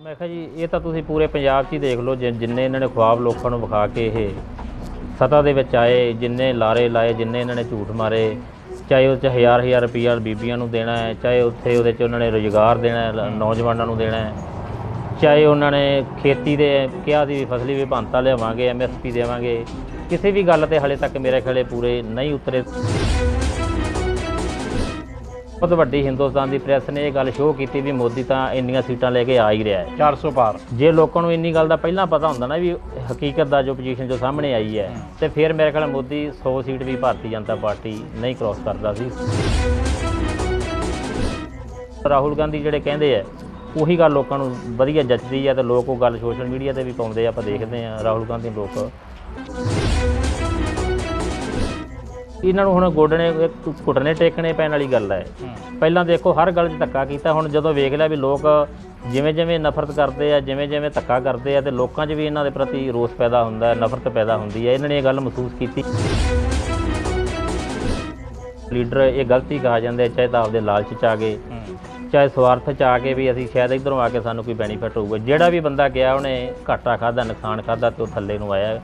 ਮੈਂ ਕਿਹਾ ਜੀ, ਇਹ ਤਾਂ ਤੁਸੀਂ ਪੂਰੇ ਪੰਜਾਬ 'ਚ ਹੀ ਦੇਖ ਲਓ, ਜਿ- ਜਿੰਨੇ ਇਹਨਾਂ ਨੇ ਖੁਆਬ ਲੋਕਾਂ ਨੂੰ ਵਿਖਾ ਕੇ ਇਹ ਸਤਾ ਦੇ ਵਿੱਚ ਆਏ, ਜਿੰਨੇ ਲਾਰੇ ਲਾਏ, ਜਿੰਨੇ ਇਹਨਾਂ ਨੇ ਝੂਠ ਮਾਰੇ, ਚਾਹੇ ਉਹ 'ਚ ਹਜ਼ਾਰ ਹਜ਼ਾਰ ਰੁਪਈਆ ਬੀਬੀਆਂ ਨੂੰ ਦੇਣਾ ਹੈ, ਚਾਹੇ ਉੱਥੇ ਉਹਦੇ 'ਚ ਉਹਨਾਂ ਨੇ ਰੁਜ਼ਗਾਰ ਦੇਣਾ ਹੈ, ਲ- ਨੌਜਵਾਨਾਂ ਨੂੰ ਦੇਣਾ ਹੈ, ਚਾਹੇ ਉਹਨਾਂ ਨੇ ਖੇਤੀ ਦੇ, ਕਿਹਾ ਸੀ ਵੀ ਫਸਲੀ ਵਿਭਾਂਤਾ ਲਿਆਵਾਂਗੇ ਐਮਐਸਪੀ ਦੇਵਾਂਗੇ, ਕਿਸੇ ਵੀ ਗੱਲ ਤੇ ਹਲੇ ਤੱਕ ਮੇਰੇ ਖਿਆਲੇ ਪੂਰੇ ਨਹੀਂ ਉਤਰੇ। ਬਹੁਤ ਵੱਡੀ ਹਿੰਦੁਸਤਾਨ ਦੀ ਪ੍ਰੈਸ ਨੇ ਇਹ ਗੱਲ ਸ਼ੋਅ ਕੀਤੀ ਵੀ ਮੋਦੀ ਤਾਂ ਇੰਨੀਆਂ ਸੀਟਾਂ ਲੈ ਕੇ ਆ ਹੀ ਰਿਹਾ ਹੈ। 400 ਪਾਰ ਜੇ ਲੋਕਾਂ ਨੂੰ ਇੰਨੀ ਗੱਲ ਦਾ ਪਹਿਲਾਂ ਪਤਾ ਹੁੰਦਾ ਨਾ ਵੀ ਹਕੀਕਤ ਦਾ ਜੋ ਪੋਜੀਸ਼ਨ ਜੋ ਸਾਹਮਣੇ ਆਈ ਹੈ ਤੇ ਫਿਰ ਮੇਰੇ ਖਿਆਲ ਮੋਦੀ 100 ਸੀਟ ਵੀ ਭਾਰਤੀ ਜਨਤਾ ਪਾਰਟੀ ਨਹੀਂ ਕ੍ਰਾਸ ਕਰਦਾ ਸੀ। ਰਾਹੁਲ ਗਾਂਧੀ ਜਿਹੜੇ ਕਹਿੰਦੇ ਆ ਉਹੀ ਗੱਲ ਲੋਕਾਂ ਨੂੰ ਵਧੀਆ ਜੱਚਦੀ ਹੈ ਤੇ ਲੋਕ ਉਹ ਗੱਲ ਸੋਸ਼ਲ ਮੀਡੀਆ ਤੇ ਵੀ ਪਾਉਂਦੇ ਆ ਆਪਾਂ ਦੇਖਦੇ ਆ ਰਾਹੁਲ ਗਾਂਧੀ ਲੋਕ। ਇਹਨਾਂ ਨੂੰ ਹੁਣ ਗੋਡਣੇ ਇੱਕ ਘੁੱਟਣੇ ਟੇਕਣੇ ਪੈਣ ਵਾਲੀ ਗੱਲ ਹੈ। ਪਹਿਲਾਂ ਦੇਖੋ ਹਰ ਗੱਲ 'ਚ ਧੱਕਾ ਕੀਤਾ ਹੁਣ ਜਦੋਂ ਵੇਖ ਲਿਆ ਵੀ ਲੋਕ ਜਿਵੇਂ ਜਿਵੇਂ ਨਫ਼ਰਤ ਕਰਦੇ ਆ ਜਿਵੇਂ ਜਿਵੇਂ ਧੱਕਾ ਕਰਦੇ ਆ ਤੇ ਲੋਕਾਂ 'ਚ ਵੀ ਇਹਨਾਂ ਦੇ ਪ੍ਰਤੀ ਰੋਸ ਪੈਦਾ ਹੁੰਦਾ ਹੈ ਨਫ਼ਰਤ ਪੈਦਾ ਹੁੰਦੀ ਹੈ। ਇਹਨਾਂ ਨੇ ਇਹ ਗੱਲ ਮਹਿਸੂਸ ਕੀਤੀ। ਲੀਡਰ ਇਹ ਗਲਤੀ ਕਹਾ ਜਾਂਦੇ ਚਾਹੇ ਤਾਂ ਆਪਦੇ ਲਾਲਚ 'ਚ ਆ ਗਏ ਚਾਹੇ ਸਵਾਰਥ 'ਚ ਆ ਕੇ ਵੀ ਅਸੀਂ ਸ਼ਾਇਦ ਇਧਰੋਂ ਆ ਕੇ ਸਾਨੂੰ ਕੋਈ ਬੈਨੀਫਿਟ ਹੋਊਗਾ। ਜਿਹੜਾ ਵੀ ਬੰਦਾ ਗਿਆ ਉਹਨੇ ਘਾਟਾ ਖਾਦਾ ਨੁਕਸਾਨ ਖਾਦਾ ਤੇ ਉਹ ਥੱਲੇ ਨੂੰ ਆਇਆ।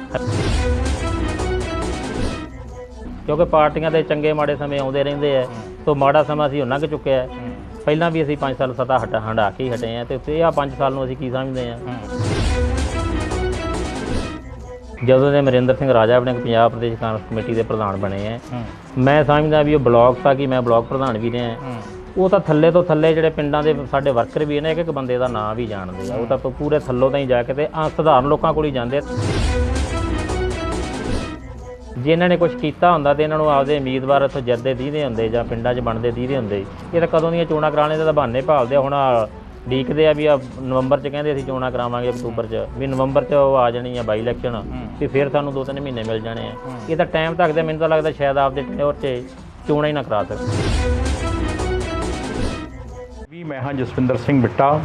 ਕਿਉਂਕਿ ਪਾਰਟੀਆਂ ਦੇ ਚੰਗੇ ਮਾੜੇ ਸਮੇਂ ਆਉਂਦੇ ਰਹਿੰਦੇ ਆ ਤੋਂ ਮਾੜਾ ਸਮਾਂ ਅਸੀਂ ਉਹ ਲੰਘ ਚੁੱਕਿਆ ਹੈ। ਪਹਿਲਾਂ ਵੀ ਅਸੀਂ 5 ਸਾਲ ਸਤਾ ਹਟਾ ਹੰਡਾ ਕੇ ਹੀ ਹਟੇ ਆ ਤੇ ਉੱਤੇ ਆ 5 ਸਾਲ ਨੂੰ ਅਸੀਂ ਕੀ ਸਮਝਦੇ ਆ? ਜਦੋਂ ਦੇ ਅਮਰਿੰਦਰ ਸਿੰਘ ਰਾਜਾ ਆਪਣੇ ਪੰਜਾਬ ਪ੍ਰਦੇਸ਼ ਕਾਂਗਰਸ ਕਮੇਟੀ ਦੇ ਪ੍ਰਧਾਨ ਬਣੇ ਆ ਮੈਂ ਸਮਝਦਾ ਵੀ ਉਹ ਬਲਾਕ ਤਾਂ ਕਿ ਮੈਂ ਬਲਾਕ ਪ੍ਰਧਾਨ ਵੀ ਰਿਹਾ। ਉਹ ਤਾਂ ਥੱਲੇ ਤੋਂ ਥੱਲੇ ਜਿਹੜੇ ਪਿੰਡਾਂ ਦੇ ਸਾਡੇ ਵਰਕਰ ਵੀ ਨੇ ਇੱਕ ਇੱਕ ਬੰਦੇ ਦਾ ਨਾਂ ਵੀ ਜਾਣਦੇ ਆ। ਉਹ ਤਾਂ ਪੂਰੇ ਥੱਲੋਂ ਤਾਂ ਹੀ ਜਾ ਕੇ ਤੇ ਆ ਸਧਾਰਨ ਲੋਕਾਂ ਕੋਲ ਹੀ ਜਾਂਦੇ ਆ। ਜੇ ਇਹਨਾਂ ਨੇ ਕੁਝ ਕੀਤਾ ਹੁੰਦਾ ਤੇ ਇਹਨਾਂ ਨੂੰ ਆਪਦੇ ਉਮੀਦਵਾਰ ਇੱਥੋਂ ਜੱਦੇ ਦੀਦੇ ਹੁੰਦੇ ਜਾਂ ਪਿੰਡਾਂ 'ਚ ਬਣਦੇ ਦੀਦੇ ਹੁੰਦੇ। ਇਹ ਤਾਂ ਕਦੋਂ ਦੀਆਂ ਚੋਣਾਂ ਕਰਾਣੇ ਦੇ ਬਹਾਨੇ ਭਾਲਦੇ ਹੁਣ ਡੀਕਦੇ ਆ ਵੀ ਆ ਨਵੰਬਰ 'ਚ ਕਹਿੰਦੇ ਅਸੀਂ ਚੋਣਾਂ ਕਰਾਵਾਂਗੇ ਅਕਤੂਬਰ 'ਚ। ਵੀ ਨਵੰਬਰ 'ਚ ਉਹ ਆ ਜਾਣੀ ਆ ਬਾਈ ਇਲੈਕਸ਼ਨ ਤੇ ਫਿਰ ਸਾਨੂੰ ਦੋ ਤਿੰਨ ਮਹੀਨੇ ਮਿਲ ਜਾਣੇ ਆ। ਇਹ ਤਾਂ ਟਾਈਮ ਤੱਕ ਦੇ ਮੈਨੂੰ ਤਾਂ ਲੱਗਦਾ ਸ਼ਾਇਦ ਆਪਦੇ ਟੈਨਿਓਰ 'ਚ ਚੋਣਾਂ ਹੀ ਨਾ ਕਰਾ ਸਕਣ। ਵੀ ਮੈਂ ਹਾਂ ਜਸਵਿੰਦਰ ਸਿੰਘ ਬਿੱਟਾ।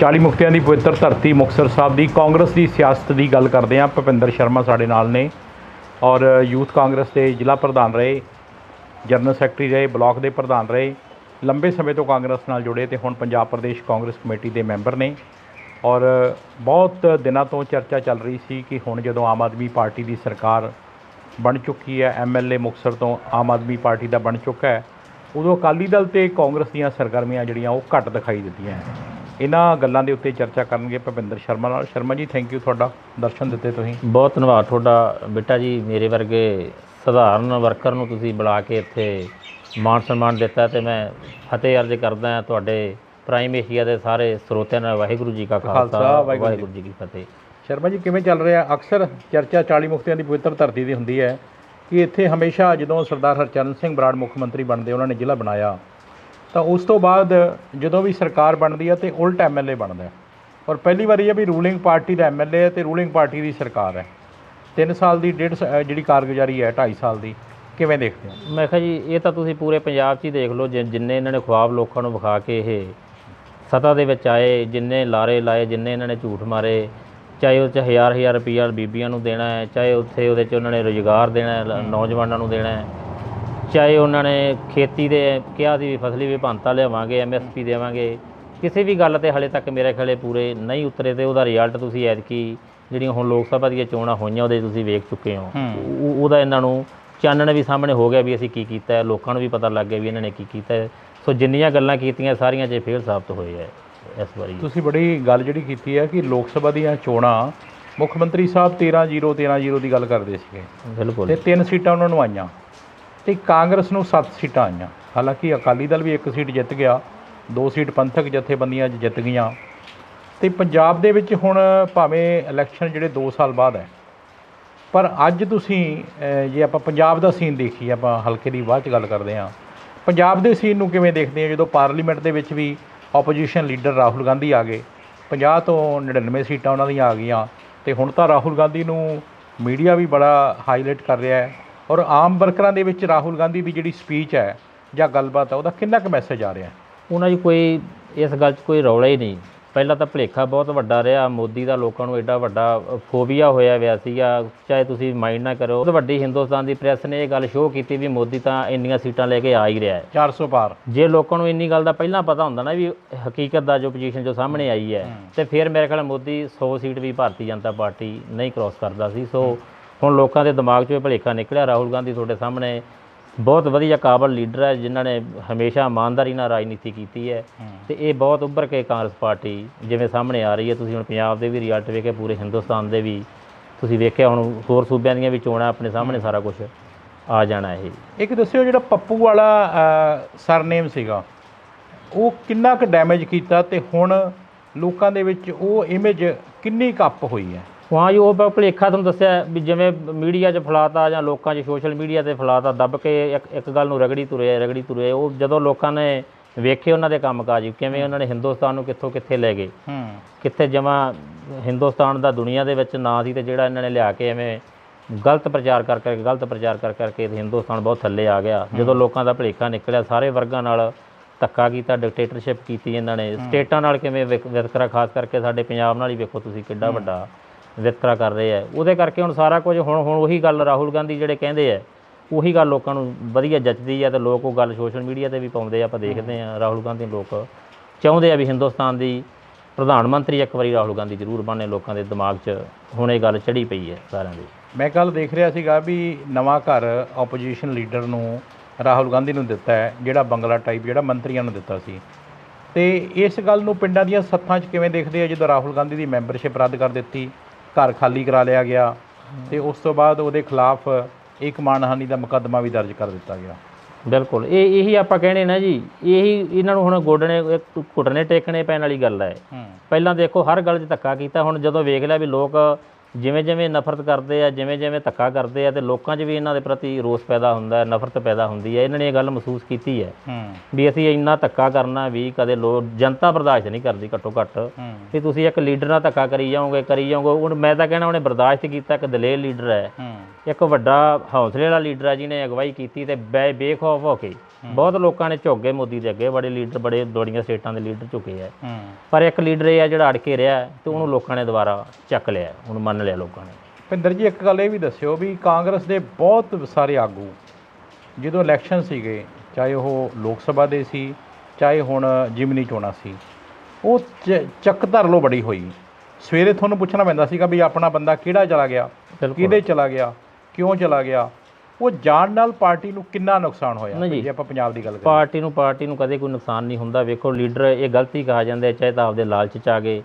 40 ਮੁਕਤਿਆਂ ਦੀ ਪਵਿੱਤਰ ਧਰਤੀ ਮੁਕਤਸਰ ਸਾਹਿਬ ਦੀ। ਕਾਂਗਰਸ ਦੀ ਸਿਆਸਤ ਦੀ ਗੱਲ ਕਰਦੇ ਹਾਂ। ਭੁਪਿੰਦਰ ਸ਼ਰਮਾ ਸਾਡੇ ਨਾਲ ਨੇ ਔਰ ਯੂਥ ਕਾਂਗਰਸ ਦੇ ਜ਼ਿਲ੍ਹਾ ਪ੍ਰਧਾਨ ਰਹੇ, ਜਨਰਲ ਸੈਕਟਰੀ ਰਹੇ, ਬਲਾਕ ਦੇ ਪ੍ਰਧਾਨ ਰਹੇ। ਲੰਬੇ ਸਮੇਂ ਤੋਂ ਕਾਂਗਰਸ ਨਾਲ ਜੁੜੇ ਤੇ ਹੁਣ ਪੰਜਾਬ ਪ੍ਰਦੇਸ਼ ਕਾਂਗਰਸ ਕਮੇਟੀ ਦੇ ਮੈਂਬਰ ਨੇ। ਔਰ ਬਹੁਤ ਦਿਨਾਂ ਤੋਂ ਚਰਚਾ ਚੱਲ ਰਹੀ ਸੀ ਕਿ ਹੁਣ ਜਦੋਂ ਆਮ ਆਦਮੀ ਪਾਰਟੀ ਦੀ ਸਰਕਾਰ ਬਣ ਚੁੱਕੀ ਹੈ ਐਮਐਲਏ ਮੁਕਤਸਰ ਤੋਂ ਆਮ ਆਦਮੀ ਪਾਰਟੀ ਦਾ ਬਣ ਚੁੱਕਾ ਹੈ, ਉਦੋਂ ਅਕਾਲੀ ਦਲ ਤੇ ਕਾਂਗਰਸ ਦੀਆਂ ਸਰਗਰਮੀਆਂ ਜਿਹੜੀਆਂ ਉਹ ਘੱਟ ਦਿਖਾਈ ਦਿੱਤੀਆਂ। ਇਹਨਾਂ ਗੱਲਾਂ ਦੇ ਉੱਤੇ ਚਰਚਾ ਕਰਨਗੇ ਭਵਿੰਦਰ ਸ਼ਰਮਾ ਨਾਲ। ਸ਼ਰਮਾ ਜੀ ਥੈਂਕ ਯੂ ਤੁਹਾਡਾ ਦਰਸ਼ਨ ਦਿੱਤੇ ਤੁਸੀਂ। ਬਹੁਤ ਧੰਨਵਾਦ ਤੁਹਾਡਾ ਬੇਟਾ ਜੀ ਮੇਰੇ ਵਰਗੇ ਸਧਾਰਨ ਵਰਕਰ ਨੂੰ ਤੁਸੀਂ ਬੁਲਾ ਕੇ ਇੱਥੇ ਮਾਣ ਸਨਮਾਨ ਦਿੱਤਾ ਤੇ ਮੈਂ ਫਤਿਹ ਅਰਜ਼ ਕਰਦਾ ਹਾਂ ਤੁਹਾਡੇ ਪ੍ਰਾਈਮ ਏਸ਼ੀਆ ਦੇ ਸਾਰੇ ਸਰੋਤਿਆਂ ਨਾਲ। ਵਾਹਿਗੁਰੂ ਜੀ ਕਾ ਖਾਲਸਾ, ਖਾਲਸਾ ਵਾਹਿਗੁਰੂ ਜੀ ਵਾਹਿਗੁਰੂ ਜੀ ਕੀ ਫਤਿਹ। ਸ਼ਰਮਾ ਜੀ ਕਿਵੇਂ ਚੱਲ ਰਿਹਾ? ਅਕਸਰ ਚਰਚਾ 40 ਮੁਕਤਿਆਂ ਦੀ ਪਵਿੱਤਰ ਧਰਤੀ ਦੀ ਹੁੰਦੀ ਹੈ ਕਿ ਇੱਥੇ ਹਮੇਸ਼ਾ ਜਦੋਂ ਸਰਦਾਰ ਹਰਚਰਨ ਸਿੰਘ ਬਰਾੜ ਮੁੱਖ ਮੰਤਰੀ ਬਣਦੇ ਉਹਨਾਂ ਨੇ ਜ਼ਿਲ੍ਹਾ ਬਣਾਇਆ। ਤਾਂ ਉਸ ਤੋਂ ਬਾਅਦ ਜਦੋਂ ਵੀ ਸਰਕਾਰ ਬਣਦੀ ਹੈ ਤੇ ਉਲਟ ਐਮਐਲਏ ਬਣਦਾ ਹੈ। ਔਰ ਪਹਿਲੀ ਵਾਰੀ ਇਹ ਵੀ ਰੂਲਿੰਗ ਪਾਰਟੀ ਦਾ ਐਮਐਲਏ ਹੈ ਤੇ ਰੂਲਿੰਗ ਪਾਰਟੀ ਦੀ ਸਰਕਾਰ ਹੈ। 3 ਸਾਲ ਦੀ, ਡੇਢ ਸ- ਜਿਹੜੀ ਕਾਰਗੁਜ਼ਾਰੀ ਹੈ 2.5 ਸਾਲ ਦੀ, ਕਿਵੇਂ ਦੇਖਦੇ ਹੋ? ਮੈਂ ਕਿਹਾ ਜੀ, ਇਹ ਤਾਂ ਤੁਸੀਂ ਪੂਰੇ ਪੰਜਾਬ 'ਚ ਹੀ ਦੇਖ ਲਓ, ਜਿ- ਜਿੰਨੇ ਇਹਨਾਂ ਨੇ ਖੁਆਬ ਲੋਕਾਂ ਨੂੰ ਵਿਖਾ ਕੇ ਇਹ ਸਤਾ ਦੇ ਵਿੱਚ ਆਏ, ਜਿੰਨੇ ਲਾਰੇ ਲਾਏ, ਜਿੰਨੇ ਇਹਨਾਂ ਨੇ ਝੂਠ ਮਾਰੇ, ਚਾਹੇ ਉਹ 'ਚ ਹਜ਼ਾਰ ਹਜ਼ਾਰ ਰੁਪਈਆ ਬੀਬੀਆਂ ਨੂੰ ਦੇਣਾ ਹੈ, ਚਾਹੇ ਉੱਥੇ ਉਹਦੇ 'ਚ ਉਹਨਾਂ ਨੇ ਰੁਜ਼ਗਾਰ ਦੇਣਾ ਹੈ ਨੌਜਵਾਨਾਂ ਨੂੰ ਦੇਣਾ ਹੈ। ਚਾਹੇ ਉਹਨਾਂ ਨੇ ਖੇਤੀ ਦੇ ਕਿਹਾ ਸੀ ਵੀ ਫਸਲੀ ਵਿਭਾਂਤਾ ਲਿਆਵਾਂਗੇ ਐਮਐਸਪੀ ਦੇਵਾਂਗੇ ਕਿਸੇ ਵੀ ਗੱਲ ਤੇ ਹਲੇ ਤੱਕ ਮੇਰੇ ਖਿਆਲੇ ਪੂਰੇ ਨਹੀਂ ਉਤਰੇ ਤੇ ਉਹਦਾ ਰਿਜ਼ਲਟ ਤੁਸੀਂ ਐਤਕੀ ਜਿਹੜੀਆਂ ਹੁਣ ਲੋਕ ਸਭਾ ਦੀਆਂ ਚੋਣਾਂ ਹੋਈਆਂ ਉਹਦੇ ਤੁਸੀਂ ਵੇਖ ਚੁੱਕੇ ਹੋ। ਉਹ- ਉਹਦਾ ਇਹਨਾਂ ਨੂੰ ਚਾਨਣ ਵੀ ਸਾਹਮਣੇ ਹੋ ਗਿਆ ਵੀ ਅਸੀਂ ਕੀ ਕੀਤਾ ਹੈ ਲੋਕਾਂ ਨੂੰ ਵੀ ਪਤਾ ਲੱਗ ਗਿਆ ਵੀ ਇਹਨਾਂ ਨੇ ਕੀ ਕੀਤਾ ਹੈ। ਸੋ ਜਿੰਨੀਆਂ ਗੱਲਾਂ ਕੀਤੀਆਂ ਸਾਰੀਆਂ 'ਚ ਫੇਲ ਸਾਬਤ ਹੋਏ ਹੈ ਇਸ ਵਾਰੀ। ਤੁਸੀਂ ਬੜੀ ਗੱਲ ਜਿਹੜੀ ਕੀਤੀ ਹੈ ਕਿ ਲੋਕ ਸਭਾ ਦੀਆਂ ਚੋਣਾਂ ਮੁੱਖ ਮੰਤਰੀ ਸਾਹਿਬ 13-0 13-0 ਦੀ ਗੱਲ ਕਰਦੇ ਸੀਗੇ। ਬਿਲਕੁਲ। ਤੇ ਤਿੰਨ ਸੀਟਾਂ ਉਹਨਾਂ ਨੂੰ ਆਈਆਂ। ਤੇ ਕਾਂਗਰਸ ਨੂੰ 7 ਸੀਟਾਂ ਆਈਆਂ। ਹਾਲਾਂਕਿ ਅਕਾਲੀ ਦਲ ਵੀ ਇੱਕ ਸੀਟ ਜਿੱਤ ਗਿਆ, ਦੋ ਸੀਟ ਪੰਥਕ ਜਥੇਬੰਦੀਆਂ 'ਚ ਜਿੱਤ ਗਈਆਂ। ਤੇ ਪੰਜਾਬ ਦੇ ਵਿੱਚ ਹੁਣ ਭਾਵੇਂ ਇਲੈਕਸ਼ਨ ਜਿਹੜੇ 2 ਸਾਲ ਬਾਅਦ ਹੈ, ਪਰ ਅੱਜ ਤੁਸੀਂ ਜੇ ਆਪਾਂ ਪੰਜਾਬ ਦਾ ਸੀਨ ਦੇਖੀਏ, ਆਪਾਂ ਹਲਕੇ ਦੀ ਬਾਅਦ ਚ ਗੱਲ ਕਰਦੇ ਹਾਂ। ਪੰਜਾਬ ਦੇ ਸੀਨ ਨੂੰ ਕਿਵੇਂ ਦੇਖਦੇ ਆ ਜਦੋਂ ਪਾਰਲੀਮੈਂਟ ਦੇ ਵਿੱਚ ਵੀ ਆਪੋਜੀਸ਼ਨ ਲੀਡਰ ਰਾਹੁਲ ਗਾਂਧੀ ਆ ਗਏ 50 ਤੋਂ 99 ਸੀਟਾਂ ਉਹਨਾਂ ਦੀਆਂ ਆ ਗਈਆਂ, ਤੇ ਹੁਣ ਤਾਂ ਰਾਹੁਲ ਗਾਂਧੀ ਨੂੰ ਮੀਡੀਆ ਵੀ ਬੜਾ ਹਾਈਲਾਈਟ ਕਰ ਰਿਹਾ ਹੈ। ਔਰ ਆਮ ਵਰਕਰਾਂ ਦੇ ਵਿੱਚ ਰਾਹੁਲ ਗਾਂਧੀ ਦੀ ਜਿਹੜੀ ਸਪੀਚ ਹੈ ਜਾਂ ਗੱਲਬਾਤ ਹੈ ਉਹਦਾ ਕਿੰਨਾ ਕੁ ਮੈਸੇਜ ਆ ਰਿਹਾ ਉਹਨਾਂ 'ਚ ਕੋਈ ਇਸ ਗੱਲ 'ਚ ਕੋਈ ਰੌਲਾ ਹੀ ਨਹੀਂ। ਪਹਿਲਾਂ ਤਾਂ ਭੁਲੇਖਾ ਬਹੁਤ ਵੱਡਾ ਰਿਹਾ ਮੋਦੀ ਦਾ ਲੋਕਾਂ ਨੂੰ ਐਡਾ ਵੱਡਾ ਫੋਬੀਆ ਹੋਇਆ ਹੋਇਆ ਸੀਗਾ। ਚਾਹੇ ਤੁਸੀਂ ਮਾਈਂਡ ਨਾ ਕਰੋ ਬਹੁਤ ਵੱਡੀ ਹਿੰਦੁਸਤਾਨ ਦੀ ਪ੍ਰੈਸ ਨੇ ਇਹ ਗੱਲ ਸ਼ੋਅ ਕੀਤੀ ਵੀ ਮੋਦੀ ਤਾਂ ਇੰਨੀਆਂ ਸੀਟਾਂ ਲੈ ਕੇ ਆ ਹੀ ਰਿਹਾ ਹੈ। 400 ਪਾਰ। ਜੇ ਲੋਕਾਂ ਨੂੰ ਇੰਨੀ ਗੱਲ ਦਾ ਪਹਿਲਾਂ ਪਤਾ ਹੁੰਦਾ ਨਾ ਵੀ ਹਕੀਕਤ ਦਾ ਜੋ ਪੋਜੀਸ਼ਨ ਜੋ ਸਾਹਮਣੇ ਆਈ ਹੈ ਤੇ ਫਿਰ ਮੇਰੇ ਖਿਆਲ ਮੋਦੀ 100 ਸੀਟ ਵੀ ਭਾਰਤੀ ਜਨਤਾ ਪਾਰਟੀ ਨਹੀਂ ਕ੍ਰਾਸ ਕਰਦਾ ਸੀ। ਸੋ ਹੁਣ ਲੋਕਾਂ ਦੇ ਦਿਮਾਗ 'ਚੋਂ ਇਹ ਭੁਲੇਖਾ ਨਿਕਲਿਆ ਰਾਹੁਲ ਗਾਂਧੀ ਤੁਹਾਡੇ ਸਾਹਮਣੇ ਬਹੁਤ ਵਧੀਆ ਕਾਬਲ ਲੀਡਰ ਹੈ ਜਿਨ੍ਹਾਂ ਨੇ ਹਮੇਸ਼ਾ ਇਮਾਨਦਾਰੀ ਨਾਲ ਰਾਜਨੀਤੀ ਕੀਤੀ ਹੈ। ਤੇ ਇਹ ਬਹੁਤ ਉੱਭਰ ਕੇ ਕਾਂਗਰਸ ਪਾਰਟੀ ਜਿਵੇਂ ਸਾਹਮਣੇ ਆ ਰਹੀ ਹੈ। ਤੁਸੀਂ ਹੁਣ ਪੰਜਾਬ ਦੇ ਵੀ ਰਿਜ਼ਲਟ ਵੇਖੇ ਪੂਰੇ ਹਿੰਦੁਸਤਾਨ ਦੇ ਵੀ ਤੁਸੀਂ ਵੇਖਿਆ ਹੁਣ ਹੋਰ ਸੂਬਿਆਂ ਦੀਆਂ ਵੀ ਚੋਣਾਂ ਆਪਣੇ ਸਾਹਮਣੇ ਸਾਰਾ ਕੁਝ ਆ ਜਾਣਾ ਇਹ। ਇੱਕ ਦੱਸਿਓ ਜਿਹੜਾ ਪੱਪੂ ਵਾਲਾ ਸਰਨੇਮ ਸੀਗਾ ਉਹ ਕਿੰਨਾ ਕੁ ਡੈਮੇਜ ਕੀਤਾ ਤੇ ਹੁਣ ਲੋਕਾਂ ਦੇ ਵਿੱਚ ਉਹ ਇਮੇਜ ਕਿੰਨੀ ਕੁ ਅੱਪ ਹੋਈ ਹੈ? ਹਾਂ ਜੀ ਉਹ ਭ- ਭੁਲੇਖਾ ਤੁਹਾਨੂੰ ਦੱਸਿਆ ਵੀ ਜਿਵੇਂ ਮੀਡੀਆ 'ਚ ਫਲਾਤਾ ਜਾਂ ਲੋਕਾਂ 'ਚ ਸੋਸ਼ਲ ਮੀਡੀਆ ਤੇ ਫਲਾਤਾ ਦੱਬ ਕੇ ਇੱਕ ਇੱਕ ਗੱਲ ਨੂੰ ਰਗੜੀ ਤੁਰੇ ਰਗੜੀ ਤੁਰੇ ਉਹ ਜਦੋਂ ਲੋਕਾਂ ਨੇ ਵੇਖੇ ਉਹਨਾਂ ਦੇ ਕੰਮਕਾਜ ਕਿਵੇਂ ਉਹਨਾਂ ਨੇ ਹਿੰਦੁਸਤਾਨ ਨੂੰ ਕਿੱਥੋਂ ਕਿੱਥੇ ਲੈ ਗਏ ਹੂੰ। ਕਿੱਥੇ ਜਮਾ ਹਿੰਦੁਸਤਾਨ ਦਾ ਦੁਨੀਆ ਦੇ ਵਿੱਚ ਨਾਂ ਸੀ ਤੇ ਜਿਹੜਾ ਇਹਨਾਂ ਨੇ ਲਿਆ ਕੇ ਐਵੇਂ ਗਲਤ ਪ੍ਰਚਾਰ ਕਰ ਕਰਕੇ ਗਲਤ ਪ੍ਰਚਾਰ ਕਰ ਕਰਕੇ ਤੇ ਹਿੰਦੁਸਤਾਨ ਬਹੁਤ ਥੱਲੇ ਆ ਗਿਆ। ਜਦੋਂ ਲੋਕਾਂ ਦਾ ਭੁਲੇਖਾ ਨਿਕਲਿਆ ਸਾਰੇ ਵਰਗਾਂ ਨਾਲ ਧੱਕਾ ਕੀਤਾ ਡਿਕਟੇਟਰਸ਼ਿਪ ਕੀਤੀ ਇਹਨਾਂ ਨੇ। ਸਟੇਟਾਂ ਨਾਲ ਕਿਵੇਂ ਵਿਤਕਰਾ ਖਾਸ ਕਰਕੇ ਸਾਡੇ ਪੰਜਾਬ ਨਾਲ ਹੀ ਵੇਖੋ ਤੁਸੀਂ ਕਿੱਡਾ ਵੱਡਾ ਵਿਤਕਰਾ ਕਰ ਰਹੇ ਆ। ਉਹਦੇ ਕਰਕੇ ਹੁਣ ਸਾਰਾ ਕੁਝ ਹੁਣ ਹੁਣ ਉਹੀ ਗੱਲ ਰਾਹੁਲ ਗਾਂਧੀ ਜਿਹੜੇ ਕਹਿੰਦੇ ਆ, ਉਹੀ ਗੱਲ ਲੋਕਾਂ ਨੂੰ ਵਧੀਆ ਜੱਚਦੀ ਆ ਤੇ ਲੋਕ ਉਹ ਗੱਲ ਸੋਸ਼ਲ ਮੀਡੀਆ ਤੇ ਵੀ ਪਾਉਂਦੇ ਆ, ਆਪਾਂ ਦੇਖਦੇ ਆ ਰਾਹੁਲ ਗਾਂਧੀ ਲੋਕ ਚਾਹੁੰਦੇ ਆ ਵੀ ਹਿੰਦੁਸਤਾਨ ਦੀ ਪ੍ਰਧਾਨ ਮੰਤਰੀ ਇੱਕ ਵਾਰੀ ਰਾਹੁਲ ਗਾਂਧੀ ਜ਼ਰੂਰ ਬਣਨੇ ਲੋਕਾਂ ਦੇ ਦਿਮਾਗ 'ਚ ਹੁਣ ਇਹ ਗੱਲ ਚੜੀ ਪਈ ਹੈ ਸਾਰਿਆਂ ਦੀ। ਮੈਂ ਕੱਲ ਦੇਖ ਰਿਹਾ ਸੀਗਾ ਵੀ ਨਵਾਂ ਘਰ ਆਪੋਜੀਸ਼ਨ ਲੀਡਰ ਨੂੰ ਰਾਹੁਲ ਗਾਂਧੀ ਨੂੰ ਦਿੱਤਾ ਹੈ, ਜਿਹੜਾ ਬੰਗਲਾ ਟਾਈਪ ਜਿਹੜਾ ਮੰਤਰੀਆਂ ਨੂੰ ਦਿੱਤਾ ਸੀ। ਤੇ ਇਸ ਗੱਲ ਨੂੰ ਪਿੰਡਾਂ ਦੀਆਂ ਸੱਥਾਂ 'ਚ ਕਿਵੇਂ ਦੇਖਦੇ ਆ ਜਦੋਂ ਰਾਹੁਲ ਗਾਂਧੀ ਦੀ ਮੈਂਬਰਸ਼ਿਪ ਰੱਦ ਕਰ ਦਿੱਤੀ? ਘਰ ਖਾਲੀ ਕਰਾ ਲਿਆ ਗਿਆ ਤੇ ਉਸ ਤੋਂ ਬਾਅਦ ਉਹਦੇ ਖਿਲਾਫ ਇੱਕ ਮਾਨਹਾਨੀ ਦਾ ਮੁਕੱਦਮਾ ਵੀ ਦਰਜ ਕਰ ਦਿੱਤਾ ਗਿਆ। ਬਿਲਕੁਲ ਇਹ ਇਹੀ ਆਪਾਂ ਕਹਿਣੇ ਨਾ ਜੀ ਇਹੀ ਇਹਨਾਂ ਨੂੰ ਹੁਣ ਗੋਡਣੇ ਘੁੱਟਣੇ ਟੇਕਣੇ ਪੈਣ ਵਾਲੀ ਗੱਲ ਹੂੰ। ਪਹਿਲਾਂ ਦੇਖੋ ਹਰ ਗੱਲ 'ਚ ਧੱਕਾ ਕੀਤਾ ਹੁਣ ਜਦੋਂ ਵੇਖ ਲਿਆ ਵੀ ਲੋਕ ਜਿਵੇਂ ਜਿਵੇਂ ਨਫ਼ਰਤ ਕਰਦੇ ਆ ਜਿਵੇਂ ਜਿਵੇਂ ਧੱਕਾ ਕਰਦੇ ਆ ਤੇ ਲੋਕਾਂ 'ਚ ਵੀ ਇਹਨਾਂ ਦੇ ਪ੍ਰਤੀ ਰੋਸ ਪੈਦਾ ਹੁੰਦਾ ਹੈ ਨਫ਼ਰਤ ਪੈਦਾ ਹੁੰਦੀ ਹੈ। ਇਹਨਾਂ ਨੇ ਇਹ ਗੱਲ ਮਹਿਸੂਸ ਕੀਤੀ ਹੈ ਵੀ ਅਸੀਂ ਇੰਨਾ ਧੱਕਾ ਕਰਨਾ ਵੀ ਕਦੇ ਲੋ ਜਨਤਾ ਬਰਦਾਸ਼ਤ ਨਹੀਂ ਕਰਦੀ ਘੱਟੋ ਘੱਟ। ਵੀ ਤੁਸੀਂ ਇੱਕ ਲੀਡਰ ਨਾਲ ਧੱਕਾ ਕਰੀ ਜਾਓਗੇ ਕਰੀ ਜਾਓਗੇ ਹੁਣ ਮੈਂ ਤਾਂ ਕਹਿਣਾ ਉਹਨੇ ਬਰਦਾਸ਼ਤ ਕੀਤਾ ਇੱਕ ਦਲੇਰ ਲੀਡਰ ਹੈ। ਇੱਕ ਵੱਡਾ ਹੌਸਲੇ ਵਾਲਾ ਲੀਡਰ ਹੈ ਜਿਹਨੇ ਅਗਵਾਈ ਕੀਤੀ ਤੇ ਬੇਖੌਫ ਹੋ ਕੇ ਬਹੁਤ ਲੋਕਾਂ ਨੇ ਝੁੱਕ ਗਏ ਮੋਦੀ ਦੇ ਅੱਗੇ ਬੜੇ ਲੀਡਰ ਬੜੇ ਬੜੀਆਂ ਸਟੇਟਾਂ ਦੇ ਲੀਡਰ ਝੁਕੇ ਆ। ਪਰ ਇੱਕ ਲੀਡਰ ਇਹ ਆ ਜਿਹੜਾ ਅੜ ਕੇ ਰਿਹਾ ਤੇ ਉਹਨੂੰ ਲੋਕਾਂ ਨੇ ਦੁਬਾਰਾ ਚੱਕ ਲਿਆ ਉਹਨੂੰ ਮੰਨ ਲਿਆ ਲੋਕਾਂ ਨੇ। ਭਿੰਦਰ ਜੀ ਇੱਕ ਗੱਲ ਇਹ ਵੀ ਦੱਸਿਓ ਵੀ ਕਾਂਗਰਸ ਦੇ ਬਹੁਤ ਸਾਰੇ ਆਗੂ ਜਦੋਂ ਇਲੈਕਸ਼ਨ ਸੀਗੇ ਚਾਹੇ ਉਹ ਲੋਕ ਸਭਾ ਦੇ ਸੀ ਚਾਹੇ ਹੁਣ ਜਿਮਨੀ ਚੋਣਾਂ ਸੀ ਉਹ ਚੱਕ ਧਰ ਲੋ ਬੜੀ ਹੋਈ। ਸਵੇਰੇ ਤੁਹਾਨੂੰ ਪੁੱਛਣਾ ਪੈਂਦਾ ਸੀਗਾ ਵੀ ਆਪਣਾ ਬੰਦਾ ਕਿਹੜਾ ਚਲਾ ਗਿਆ ਕਿਹਦੇ ਚਲਾ ਗਿਆ ਕਿਉਂ ਚਲਾ ਗਿਆ? ਉਹ ਜਾਣ ਨਾਲ ਪਾਰਟੀ ਨੂੰ ਕਿੰਨਾ ਨੁਕਸਾਨ ਹੋਇਆ? ਜੀ। ਆਪਾਂ ਪੰਜਾਬ ਦੀ ਗੱਲ ਕਰੀਏ। ਪਾਰਟੀ ਨੂੰ ਪਾਰਟੀ ਨੂੰ ਕਦੇ ਕੋਈ ਨੁਕਸਾਨ ਨਹੀਂ ਹੁੰਦਾ। ਵੇਖੋ ਲੀਡਰ ਇਹ ਗਲਤੀ ਕਹਾ ਜਾਂਦੇ ਚਾਹੇ ਤਾਂ ਆਪਦੇ ਲਾਲਚ ਚ ਆ ਗਏ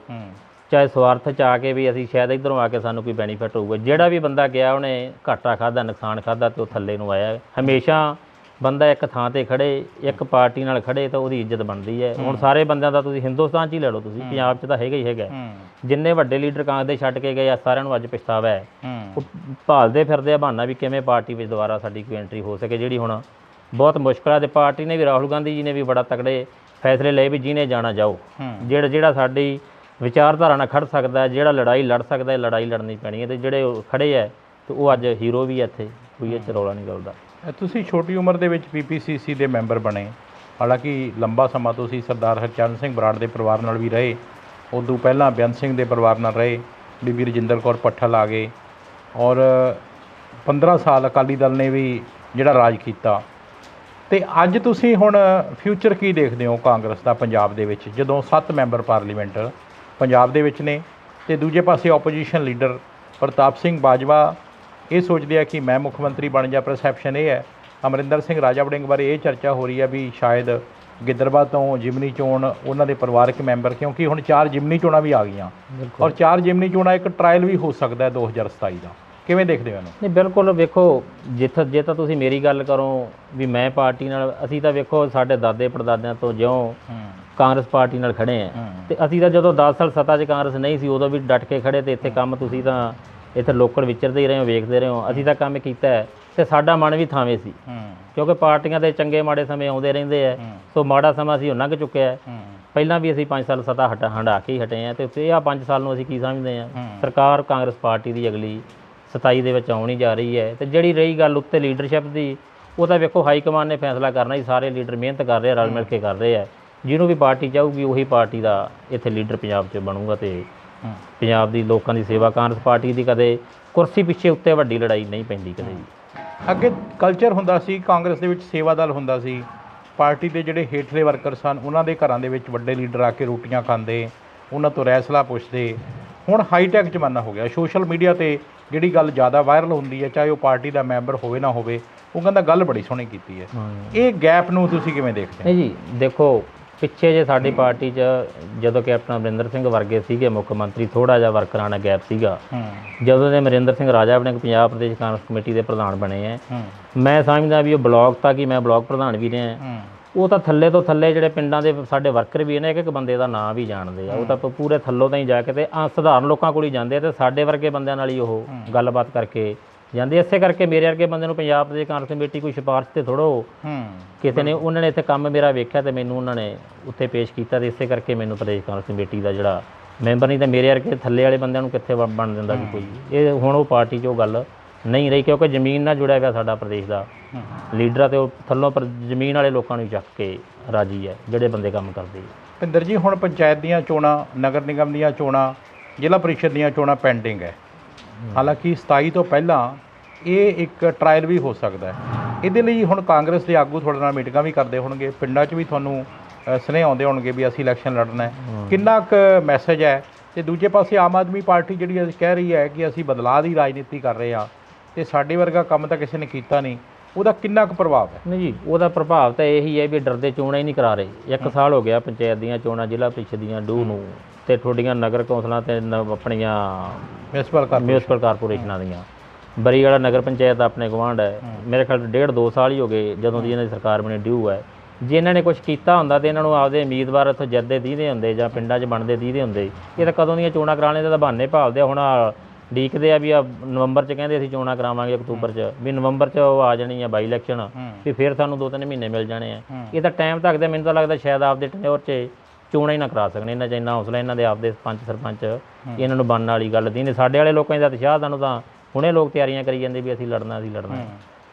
ਚਾਹੇ ਸਵਾਰਥ ਚ ਆ ਕੇ ਵੀ ਅਸੀਂ ਸ਼ਾਇਦ ਇਧਰੋਂ ਆ ਕੇ ਸਾਨੂੰ ਕੋਈ ਬੈਨੀਫਿਟ ਹੋਊਗਾ। ਜਿਹੜਾ ਵੀ ਬੰਦਾ ਗਿਆ ਉਹਨੇ ਘਾਟਾ ਖਾਦਾ ਨੁਕਸਾਨ ਖਾਦਾ ਤੇ ਉਹ ਥੱਲੇ ਨੂੰ ਆਇਆ। ਹਮੇਸ਼ਾ ਬੰਦਾ ਇੱਕ ਥਾਂ ਤੇ ਖੜੇ ਇੱਕ ਪਾਰਟੀ ਨਾਲ ਖੜੇ ਤਾਂ ਉਹਦੀ ਇੱਜ਼ਤ ਬਣਦੀ ਹੈ। ਹੁਣ ਸਾਰੇ ਬੰਦਿਆਂ ਦਾ ਤੁਸੀਂ ਹਿੰਦੁਸਤਾਨ 'ਚ ਹੀ ਲੈ ਲਓ ਤੁਸੀਂ ਪੰਜਾਬ 'ਚ ਤਾਂ ਹੈਗਾ ਹੀ ਹੈਗਾ। ਜਿੰਨੇ ਵੱਡੇ ਲੀਡਰ ਕਾਂਗਰਸ ਦੇ ਛੱਡ ਕੇ ਗਏ ਆ ਸਾਰਿਆਂ ਨੂੰ ਅੱਜ ਪਛਤਾਵਾ ਹੈ। ਉਹ ਭਾਲਦੇ ਫਿਰਦੇ ਆ ਬਹਾਨਾ ਵੀ ਕਿਵੇਂ ਪਾਰਟੀ ਵਿੱਚ ਦੁਬਾਰਾ ਸਾਡੀ ਕੋਈ ਐਂਟਰੀ ਹੋ ਸਕੇ ਜਿਹੜੀ ਹੁਣ ਬਹੁਤ ਮੁਸ਼ਕਲ ਆ। ਤੇ ਪਾਰਟੀ ਨੇ ਵੀ ਰਾਹੁਲ ਗਾਂਧੀ ਜੀ ਨੇ ਵੀ ਬੜਾ ਤਕੜੇ ਫੈਸਲੇ ਲਏ ਵੀ ਜਿਹਨੇ ਜਾਣਾ ਜਾਓ। ਜਿਹੜਾ ਜਿਹੜਾ ਸਾਡੀ ਵਿਚਾਰਧਾਰਾ ਨਾਲ ਖੜ ਸਕਦਾ ਹੈ, ਜਿਹੜਾ ਲੜਾਈ ਲੜ ਸਕਦਾ ਹੈ ਲੜਾਈ ਲੜਨੀ ਪੈਣੀ ਹੈ। ਤੇ ਜਿਹੜੇ ਖੜੇ ਹੈ ਤੇ ਉਹ ਅੱਜ ਹੀਰੋ ਵੀ ਇੱਥੇ ਕੋਈ ਇਹ 'ਚ ਰੌਲਾ ਨਹੀਂ ਅ, ਤੁਸੀਂ ਛੋਟੀ ਉਮਰ ਦੇ ਵਿੱਚ ਪੀਪੀਸੀਸੀ ਦੇ ਮੈਂਬਰ ਬਣੇ। ਹਾਲਾਂਕਿ ਲੰਬਾ ਸਮਾਂ ਤੁਸੀਂ ਸਰਦਾਰ ਹਰਚਰਨ ਸਿੰਘ ਬਰਾੜ ਦੇ ਪਰਿਵਾਰ ਨਾਲ ਵੀ ਰਹੇ। ਉਦੋਂ ਪਹਿਲਾਂ ਬੇਅੰਤ ਸਿੰਘ ਦੇ ਪਰਿਵਾਰ ਨਾਲ ਰਹੇ। ਬੀਬੀ ਰਜਿੰਦਰ ਕੌਰ ਪੱਠਲ ਆ ਗਏ। ਔਰ 15 ਸਾਲ ਅਕਾਲੀ ਦਲ ਨੇ ਵੀ ਜਿਹੜਾ ਰਾਜ ਕੀਤਾ। ਤੇ ਅੱਜ ਤੁਸੀਂ ਹੁਣ ਫਿਊਚਰ ਕੀ ਦੇਖਦੇ ਹੋ ਕਾਂਗਰਸ ਦਾ ਪੰਜਾਬ ਦੇ ਵਿੱਚ? ਜਦੋਂ 7 ਮੈਂਬਰ ਪਾਰਲੀਮੈਂਟ ਪੰਜਾਬ ਦੇ ਵਿੱਚ ਨੇ ਤੇ ਦੂਜੇ ਪਾਸੇ ਆਪੋਜੀਸ਼ਨ ਲੀਡਰ ਪ੍ਰਤਾਪ ਸਿੰਘ ਬਾਜਵਾ ਇਹ ਸੋਚਦੇ ਆ ਕਿ ਮੈਂ ਮੁੱਖ ਮੰਤਰੀ ਬਣ ਜਾ ਪਰਸੈਪਸ਼ਨ ਇਹ ਹੈ। ਅਮਰਿੰਦਰ ਸਿੰਘ ਰਾਜਾ ਵੜਿੰਗ ਬਾਰੇ ਇਹ ਚਰਚਾ ਹੋ ਰਹੀ ਹੈ ਵੀ ਸ਼ਾਇਦ ਗਿੱਦੜਬਾ ਤੋਂ ਜਿਮਨੀ ਚੋਣ ਉਹਨਾਂ ਦੇ ਪਰਿਵਾਰਕ ਮੈਂਬਰ ਕਿਉਂਕਿ ਹੁਣ ਚਾਰ ਜਿਮਨੀ ਚੋਣਾਂ ਵੀ ਆ ਗਈਆਂ। ਔਰ ਚਾਰ ਜਿਮਨੀ ਚੋਣਾਂ ਇੱਕ ਟ੍ਰਾਇਲ ਵੀ ਹੋ ਸਕਦਾ ਹੈ 2027 ਦਾ। ਕਿਵੇਂ ਦੇਖਦੇ ਹੋ ਇਹਨੂੰ? ਨਹੀਂ ਬਿਲਕੁਲ ਵੇਖੋ ਜਿੱਥੇ ਜੇ ਤਾਂ ਤੁਸੀਂ ਮੇਰੀ ਗੱਲ ਕਰੋ ਵੀ ਮੈਂ ਪਾਰਟੀ ਨਾਲ ਅਸੀਂ ਤਾਂ ਵੇਖੋ ਸਾਡੇ ਦਾਦੇ ਪੜਦਾਦਿਆਂ ਤੋਂ ਜਿਉਂ ਕਾਂਗਰਸ ਪਾਰਟੀ ਨਾਲ ਖੜੇ ਆ। ਹੂੰ। ਤੇ ਅਸੀਂ ਤਾਂ ਜਦੋਂ 10 ਸਾਲ ਸੱਤਾ 'ਚ ਕਾਂਗਰਸ ਨਹੀਂ ਸੀ ਉਦੋਂ ਵੀ ਡਟ ਕੇ ਖੜੇ ਤੇ ਇੱਥੇ ਕੰਮ ਤੁਸੀਂ ਤਾਂ ਇੱਥੇ ਲੋਕਲ ਵਿਚਰਦੇ ਹੀ ਰਹੇ ਹੋ ਵੇਖਦੇ ਰਹੇ ਹੋ। ਅਸੀਂ ਤਾਂ ਕੰਮ ਕੀਤਾ ਹੈ ਤੇ ਸਾਡਾ ਮਨ ਵੀ ਥਾਵੇਂ ਸੀ। ਕਿਉਂਕਿ ਪਾਰਟੀਆਂ ਦੇ ਚੰਗੇ ਮਾੜੇ ਸਮੇਂ ਆਉਂਦੇ ਰਹਿੰਦੇ ਆ। ਸੋ ਮਾੜਾ ਸਮਾਂ ਅਸੀਂ ਉਹ ਲੰਘ ਚੁੱਕਿਆ ਹੈ। ਪਹਿਲਾਂ ਵੀ ਅਸੀਂ 5 ਸਾਲ ਸਤਾ ਹਟਾ ਹੰਡਾ ਕੇ ਹੀ ਹਟੇ ਆ ਤੇ ਉੱਤੇ ਆ 5 ਸਾਲ ਨੂੰ ਅਸੀਂ ਕੀ ਸਮਝਦੇ ਆ। ਸਰਕਾਰ ਕਾਂਗਰਸ ਪਾਰਟੀ ਦੀ ਅਗਲੀ 27 ਦੇ ਵਿੱਚ ਆਉਣੀ ਜਾ ਰਹੀ ਹੈ ਤੇ ਜਿਹੜੀ ਰਹੀ ਗੱਲ ਉੱਤੇ ਲੀਡਰਸ਼ਿਪ ਦੀ ਉਹ ਤਾਂ ਵੇਖੋ ਹਾਈ ਕਮਾਂਡ ਨੇ ਫੈਸਲਾ ਕਰਨਾ ਹੀ ਸਾਰੇ ਲੀਡਰ ਮਿਹਨਤ ਕਰ ਰਹੇ ਆ ਰਲ ਮਿਲ ਕੇ ਕਰ ਰਹੇ ਆ। ਜਿਹਨੂੰ ਵੀ ਪਾਰਟੀ ਚਾਹੂਗੀ ਉਹੀ ਪਾਰਟੀ ਦਾ ਇੱਥੇ ਲੀਡਰ ਪੰਜਾਬ 'ਚ ਬਣੂਗਾ ਤੇ ਪੰਜਾਬ ਦੀ ਲੋਕਾਂ ਦੀ ਸੇਵਾ ਕਾਂਗਰਸ ਪਾਰਟੀ ਦੀ ਕਦੇ ਕੁਰਸੀ ਪਿੱਛੇ ਉੱਤੇ ਵੱਡੀ ਲੜਾਈ ਨਹੀਂ ਪੈਂਦੀ ਕਦੇ ਵੀ। ਅੱਗੇ ਕਲਚਰ ਹੁੰਦਾ ਸੀ ਕਾਂਗਰਸ ਦੇ ਵਿੱਚ ਸੇਵਾ ਦਲ ਹੁੰਦਾ ਸੀ। ਪਾਰਟੀ ਦੇ ਜਿਹੜੇ ਹੇਠਲੇ ਵਰਕਰ ਸਨ ਉਹਨਾਂ ਦੇ ਘਰਾਂ ਦੇ ਵਿੱਚ ਵੱਡੇ ਲੀਡਰ ਆ ਕੇ ਰੋਟੀਆਂ ਖਾਂਦੇ ਉਹਨਾਂ ਤੋਂ ਰੈਸਲਾ ਪੁੱਛਦੇ। ਹੁਣ ਹਾਈਟੈਕ ਜ਼ਮਾਨਾ ਹੋ ਗਿਆ। ਸੋਸ਼ਲ ਮੀਡੀਆ ਤੇ ਜਿਹੜੀ ਗੱਲ ਜ਼ਿਆਦਾ ਵਾਇਰਲ ਹੁੰਦੀ ਹੈ ਚਾਹੇ ਉਹ ਪਾਰਟੀ ਦਾ ਮੈਂਬਰ ਹੋਵੇ ਨਾ ਹੋਵੇ ਉਹ ਕਹਿੰਦਾ ਗੱਲ ਬੜੀ ਸੋਹਣੀ ਕੀਤੀ ਹੈ। ਇਹ ਗੈਪ ਨੂੰ ਤੁਸੀਂ ਕਿਵੇਂ ਦੇਖਦੇ ਨਹੀਂ ਜੀ ਦੇਖੋ ਪਿੱਛੇ ਜੇ ਸਾਡੀ ਪਾਰਟੀ 'ਚ ਜਦੋਂ ਕੈਪਟਨ ਅਮਰਿੰਦਰ ਸਿੰਘ ਵਰਗੇ ਸੀਗੇ ਮੁੱਖ ਮੰਤਰੀ ਥੋੜਾ ਜਿਹਾ ਵਰਕਰਾਂ ਨਾਲ ਗੈਪ ਸੀਗਾ। ਜਦੋਂ ਦੇ ਅਮਰਿੰਦਰ ਸਿੰਘ ਰਾਜਾ ਆਪਣੇ ਪੰਜਾਬ ਪ੍ਰਦੇਸ਼ ਕਾਂਗਰਸ ਕਮੇਟੀ ਦੇ ਪ੍ਰਧਾਨ ਬਣੇ ਐ ਹੂੰ। ਮੈਂ ਸਮਝਦਾ ਵੀ ਉਹ ਬਲਾਕ ਤੱਕ ਹੀ ਮੈਂ ਬਲਾਕ ਪ੍ਰਧਾਨ ਵੀ ਰਿਹਾ ਉਹ ਤਾਂ ਥੱਲੇ ਤੋਂ ਥੱਲੇ ਜਿਹੜੇ ਪਿੰਡਾਂ ਦੇ ਸਾਡੇ ਵਰਕਰ ਵੀ ਨੇ ਇੱਕ ਇੱਕ ਬੰਦੇ ਦਾ ਨਾਂ ਵੀ ਜਾਣਦੇ ਆ। ਉਹ ਤਾਂ ਪੂਰੇ ਥੱਲੋਂ ਤਾਂ ਹੀ ਜਾ ਕੇ ਤੇ ਆ ਸਧਾਰਨ ਲੋਕਾਂ ਕੋਲ ਹੀ ਜਾਂਦੇ ਆ ਤੇ ਸਾਡੇ ਵਰਗੇ ਬੰਦਿਆਂ ਨਾਲ ਹੀ ਉਹ ਗੱਲਬਾਤ ਕਰਕੇ ਜਾਂਦੇ ਇਸੇ ਕਰਕੇ ਮੇਰੇ ਵਰਗੇ ਬੰਦੇ ਨੂੰ ਪੰਜਾਬ ਦੇ ਕਾਂਗਰਸ ਕਮੇਟੀ ਕੋਈ ਸਿਫਾਰਿਸ਼ ਤੇ ਥੋੜੋ ਹੂੰ। ਕਿਸੇ ਨੇ ਉਹਨਾਂ ਨੇ ਇੱਥੇ ਕੰਮ ਮੇਰਾ ਵੇਖਿਆ ਤੇ ਮੈਨੂੰ ਉਹਨਾਂ ਨੇ ਉੱਥੇ ਪੇਸ਼ ਕੀਤਾ ਤੇ ਇਸੇ ਕਰਕੇ ਮੈਨੂੰ ਪ੍ਰਦੇਸ਼ ਕਾਂਗਰਸ ਕਮੇਟੀ ਦਾ ਜਿਹੜਾ ਮੈਂਬਰ ਨਹੀਂ ਤਾਂ ਮੇਰੇ ਵਰਗੇ ਥੱਲੇ ਵਾਲੇ ਬੰਦਿਆਂ ਨੂੰ ਕਿੱਥੇ ਬਣ ਦਿੰਦਾ ਸੀ ਕੋਈ। ਇਹ ਹੁਣ ਉਹ ਪਾਰਟੀ 'ਚ ਉਹ ਗੱਲ ਨਹੀਂ ਰਹੀ ਕਿਉਂਕਿ ਜ਼ਮੀਨ ਨਾਲ ਜੁੜਿਆ ਹੋਇਆ ਸਾਡਾ ਪ੍ਰਦੇਸ਼ ਦਾ ਲੀਡਰ ਤੇ ਉਹ ਥੱਲੋਂ ਪਰ ਜ਼ਮੀਨ ਵਾਲੇ ਲੋਕਾਂ ਨੂੰ ਚੱਕ ਕੇ ਰਾਜੀ ਹੈ ਜਿਹੜੇ ਬੰਦੇ ਕੰਮ ਕਰਦੇ ਆ। ਭਿੰਦਰ ਜੀ ਹੁਣ ਪੰਚਾਇਤ ਦੀਆਂ ਚੋਣਾਂ ਨਗਰ ਨਿਗਮ ਦੀਆਂ ਚੋਣਾਂ ਜ਼ਿਲ੍ਹਾ ਪਰਿਸ਼ਦ ਦੀਆਂ ਚੋਣਾਂ ਪੈਂਡਿੰਗ ਹੈ। ਹਾਲਾਂਕਿ 27 ਤੋਂ ਪਹਿਲਾਂ ਇਹ ਇੱਕ ਟ੍ਰਾਇਲ ਵੀ ਹੋ ਸਕਦਾ ਹੈ। ਇਹਦੇ ਲਈ ਹੁਣ ਕਾਂਗਰਸ ਦੇ ਆਗੂ ਤੁਹਾਡੇ ਨਾਲ ਮੀਟਿੰਗਾਂ ਵੀ ਕਰਦੇ ਹੋਣਗੇ। ਪਿੰਡਾਂ 'ਚ ਵੀ ਤੁਹਾਨੂੰ ਸੁਨੇਹੇ ਆਉਂਦੇ ਹੋਣਗੇ ਵੀ ਅਸੀਂ ਇਲੈਕਸ਼ਨ ਲੜਨਾ ਹੈ। ਕਿੰਨਾ ਕੁ ਮੈਸੇਜ ਹੈ? ਤੇ ਦੂਜੇ ਪਾਸੇ ਆਮ ਆਦਮੀ ਪਾਰਟੀ ਜਿਹੜੀ ਅੱਜ ਕਹਿ ਰਹੀ ਹੈ ਕਿ ਅਸੀਂ ਬਦਲਾਅ ਦੀ ਰਾਜਨੀਤੀ ਕਰ ਰਹੇ ਹਾਂ ਤੇ ਸਾਡੇ ਵਰਗਾ ਕੰਮ ਤਾਂ ਕਿਸੇ ਨੇ ਕੀਤਾ ਨਹੀਂ। ਉਹਦਾ ਕਿੰਨਾ ਕੁ ਪ੍ਰਭਾਵ ਹੈ? ਨਹੀਂ ਜੀ ਉਹਦਾ ਪ੍ਰਭਾਵ ਤਾਂ ਇਹੀ ਹੈ ਵੀ ਡਰਦੇ ਚੋਣਾਂ ਹੀ ਨਹੀਂ ਕਰਾ ਰਹੇ। ਇੱਕ ਸਾਲ ਹੋ ਗਿਆ ਪੰਚਾਇਤ ਦੀਆਂ ਚੋਣਾਂ ਜ਼ਿਲ੍ਹਾ ਪ੍ਰੀਸ਼ਦ ਦੀਆਂ ਡੂ ਨੂੰ ਤੇ ਤੁਹਾਡੀਆਂ ਨਗਰ ਕੌਂਸਲਾਂ ਤੇ ਆਪਣੀਆਂ ਮਿਊਨਿਸਪਲ ਕਾਰਪੋਰੇਸ਼ਨਾਂ ਦੀਆਂ। ਬਰੀ ਵਾਲਾ ਨਗਰ ਪੰਚਾਇਤ ਦਾ ਆਪਣੇ ਗਵਾਂਢ ਹੈ। ਮੇਰੇ ਖਿਆਲ ਡੇਢ ਦੋ ਸਾਲ ਹੀ ਹੋ ਗਏ ਜਦੋਂ ਦੀ ਇਹਨਾਂ ਦੀ ਸਰਕਾਰ ਬਣੀ ਡਿਊ ਹੈ। ਜੇ ਇਹਨਾਂ ਨੇ ਕੁਝ ਕੀਤਾ ਹੁੰਦਾ ਤੇ ਇਹਨਾਂ ਨੂੰ ਆਪਦੇ ਉਮੀਦਵਾਰ ਇੱਥੋਂ ਜਰਦੇ ਦੀਦੇ ਹੁੰਦੇ ਜਾਂ ਪਿੰਡਾਂ 'ਚ ਬਣਦੇ ਦੀਦੇ ਹੁੰਦੇ। ਇਹ ਤਾਂ ਕਦੋਂ ਦੀਆਂ ਚੋਣਾਂ ਕਰਾਉਣੇ ਦੇ ਤਾਂ ਬਹਾਨੇ ਭਾਲਦੇ ਹੁਣ ਡੀਕਦੇ ਆ ਵੀ ਆ ਨਵੰਬਰ 'ਚ ਕਹਿੰਦੇ ਅਸੀਂ ਚੋਣਾਂ ਕਰਾਵਾਂਗੇ ਅਕਤੂਬਰ 'ਚ। ਵੀ ਨਵੰਬਰ 'ਚ ਉਹ ਆ ਜਾਣੀ ਆ ਬਾਈ ਇਲੈਕਸ਼ਨ ਵੀ ਫਿਰ ਸਾਨੂੰ ਦੋ ਤਿੰਨ ਮਹੀਨੇ ਮਿਲ ਜਾਣੇ ਆ। ਇਹ ਤਾਂ ਟਾਈਮ ਤੱਕ ਮੈਨੂੰ ਤਾਂ ਲੱਗਦਾ ਸ਼ਾਇਦ ਆਪਦੇ ਟਨਿਓਰ 'ਚ ਚੋਣਾਂ ਹੀ ਨਾ ਕਰਾ ਸਕਣ। ਇਹਨਾਂ 'ਚ ਇੰਨਾ ਹੌਸਲਾ ਇਹਨਾਂ ਦੇ ਆਪਦੇ ਪੰਚ ਸਰਪੰਚ ਇਹਨਾਂ ਨੂੰ ਬਣਨ ਵਾਲੀ ਗੱਲ ਦੀ। ਨੇ ਸਾਡੇ ਵਾਲੇ ਲੋਕਾਂ ਦਾ ਉਤਸ਼ਾਹ ਸਾਨੂੰ ਤਾਂ ਹੁਣੇ ਲੋਕ ਤਿਆਰੀਆਂ ਕਰੀ ਜਾਂਦੇ ਵੀ ਅਸੀਂ ਲੜਨਾ ਅਸੀਂ ਲੜਨਾ।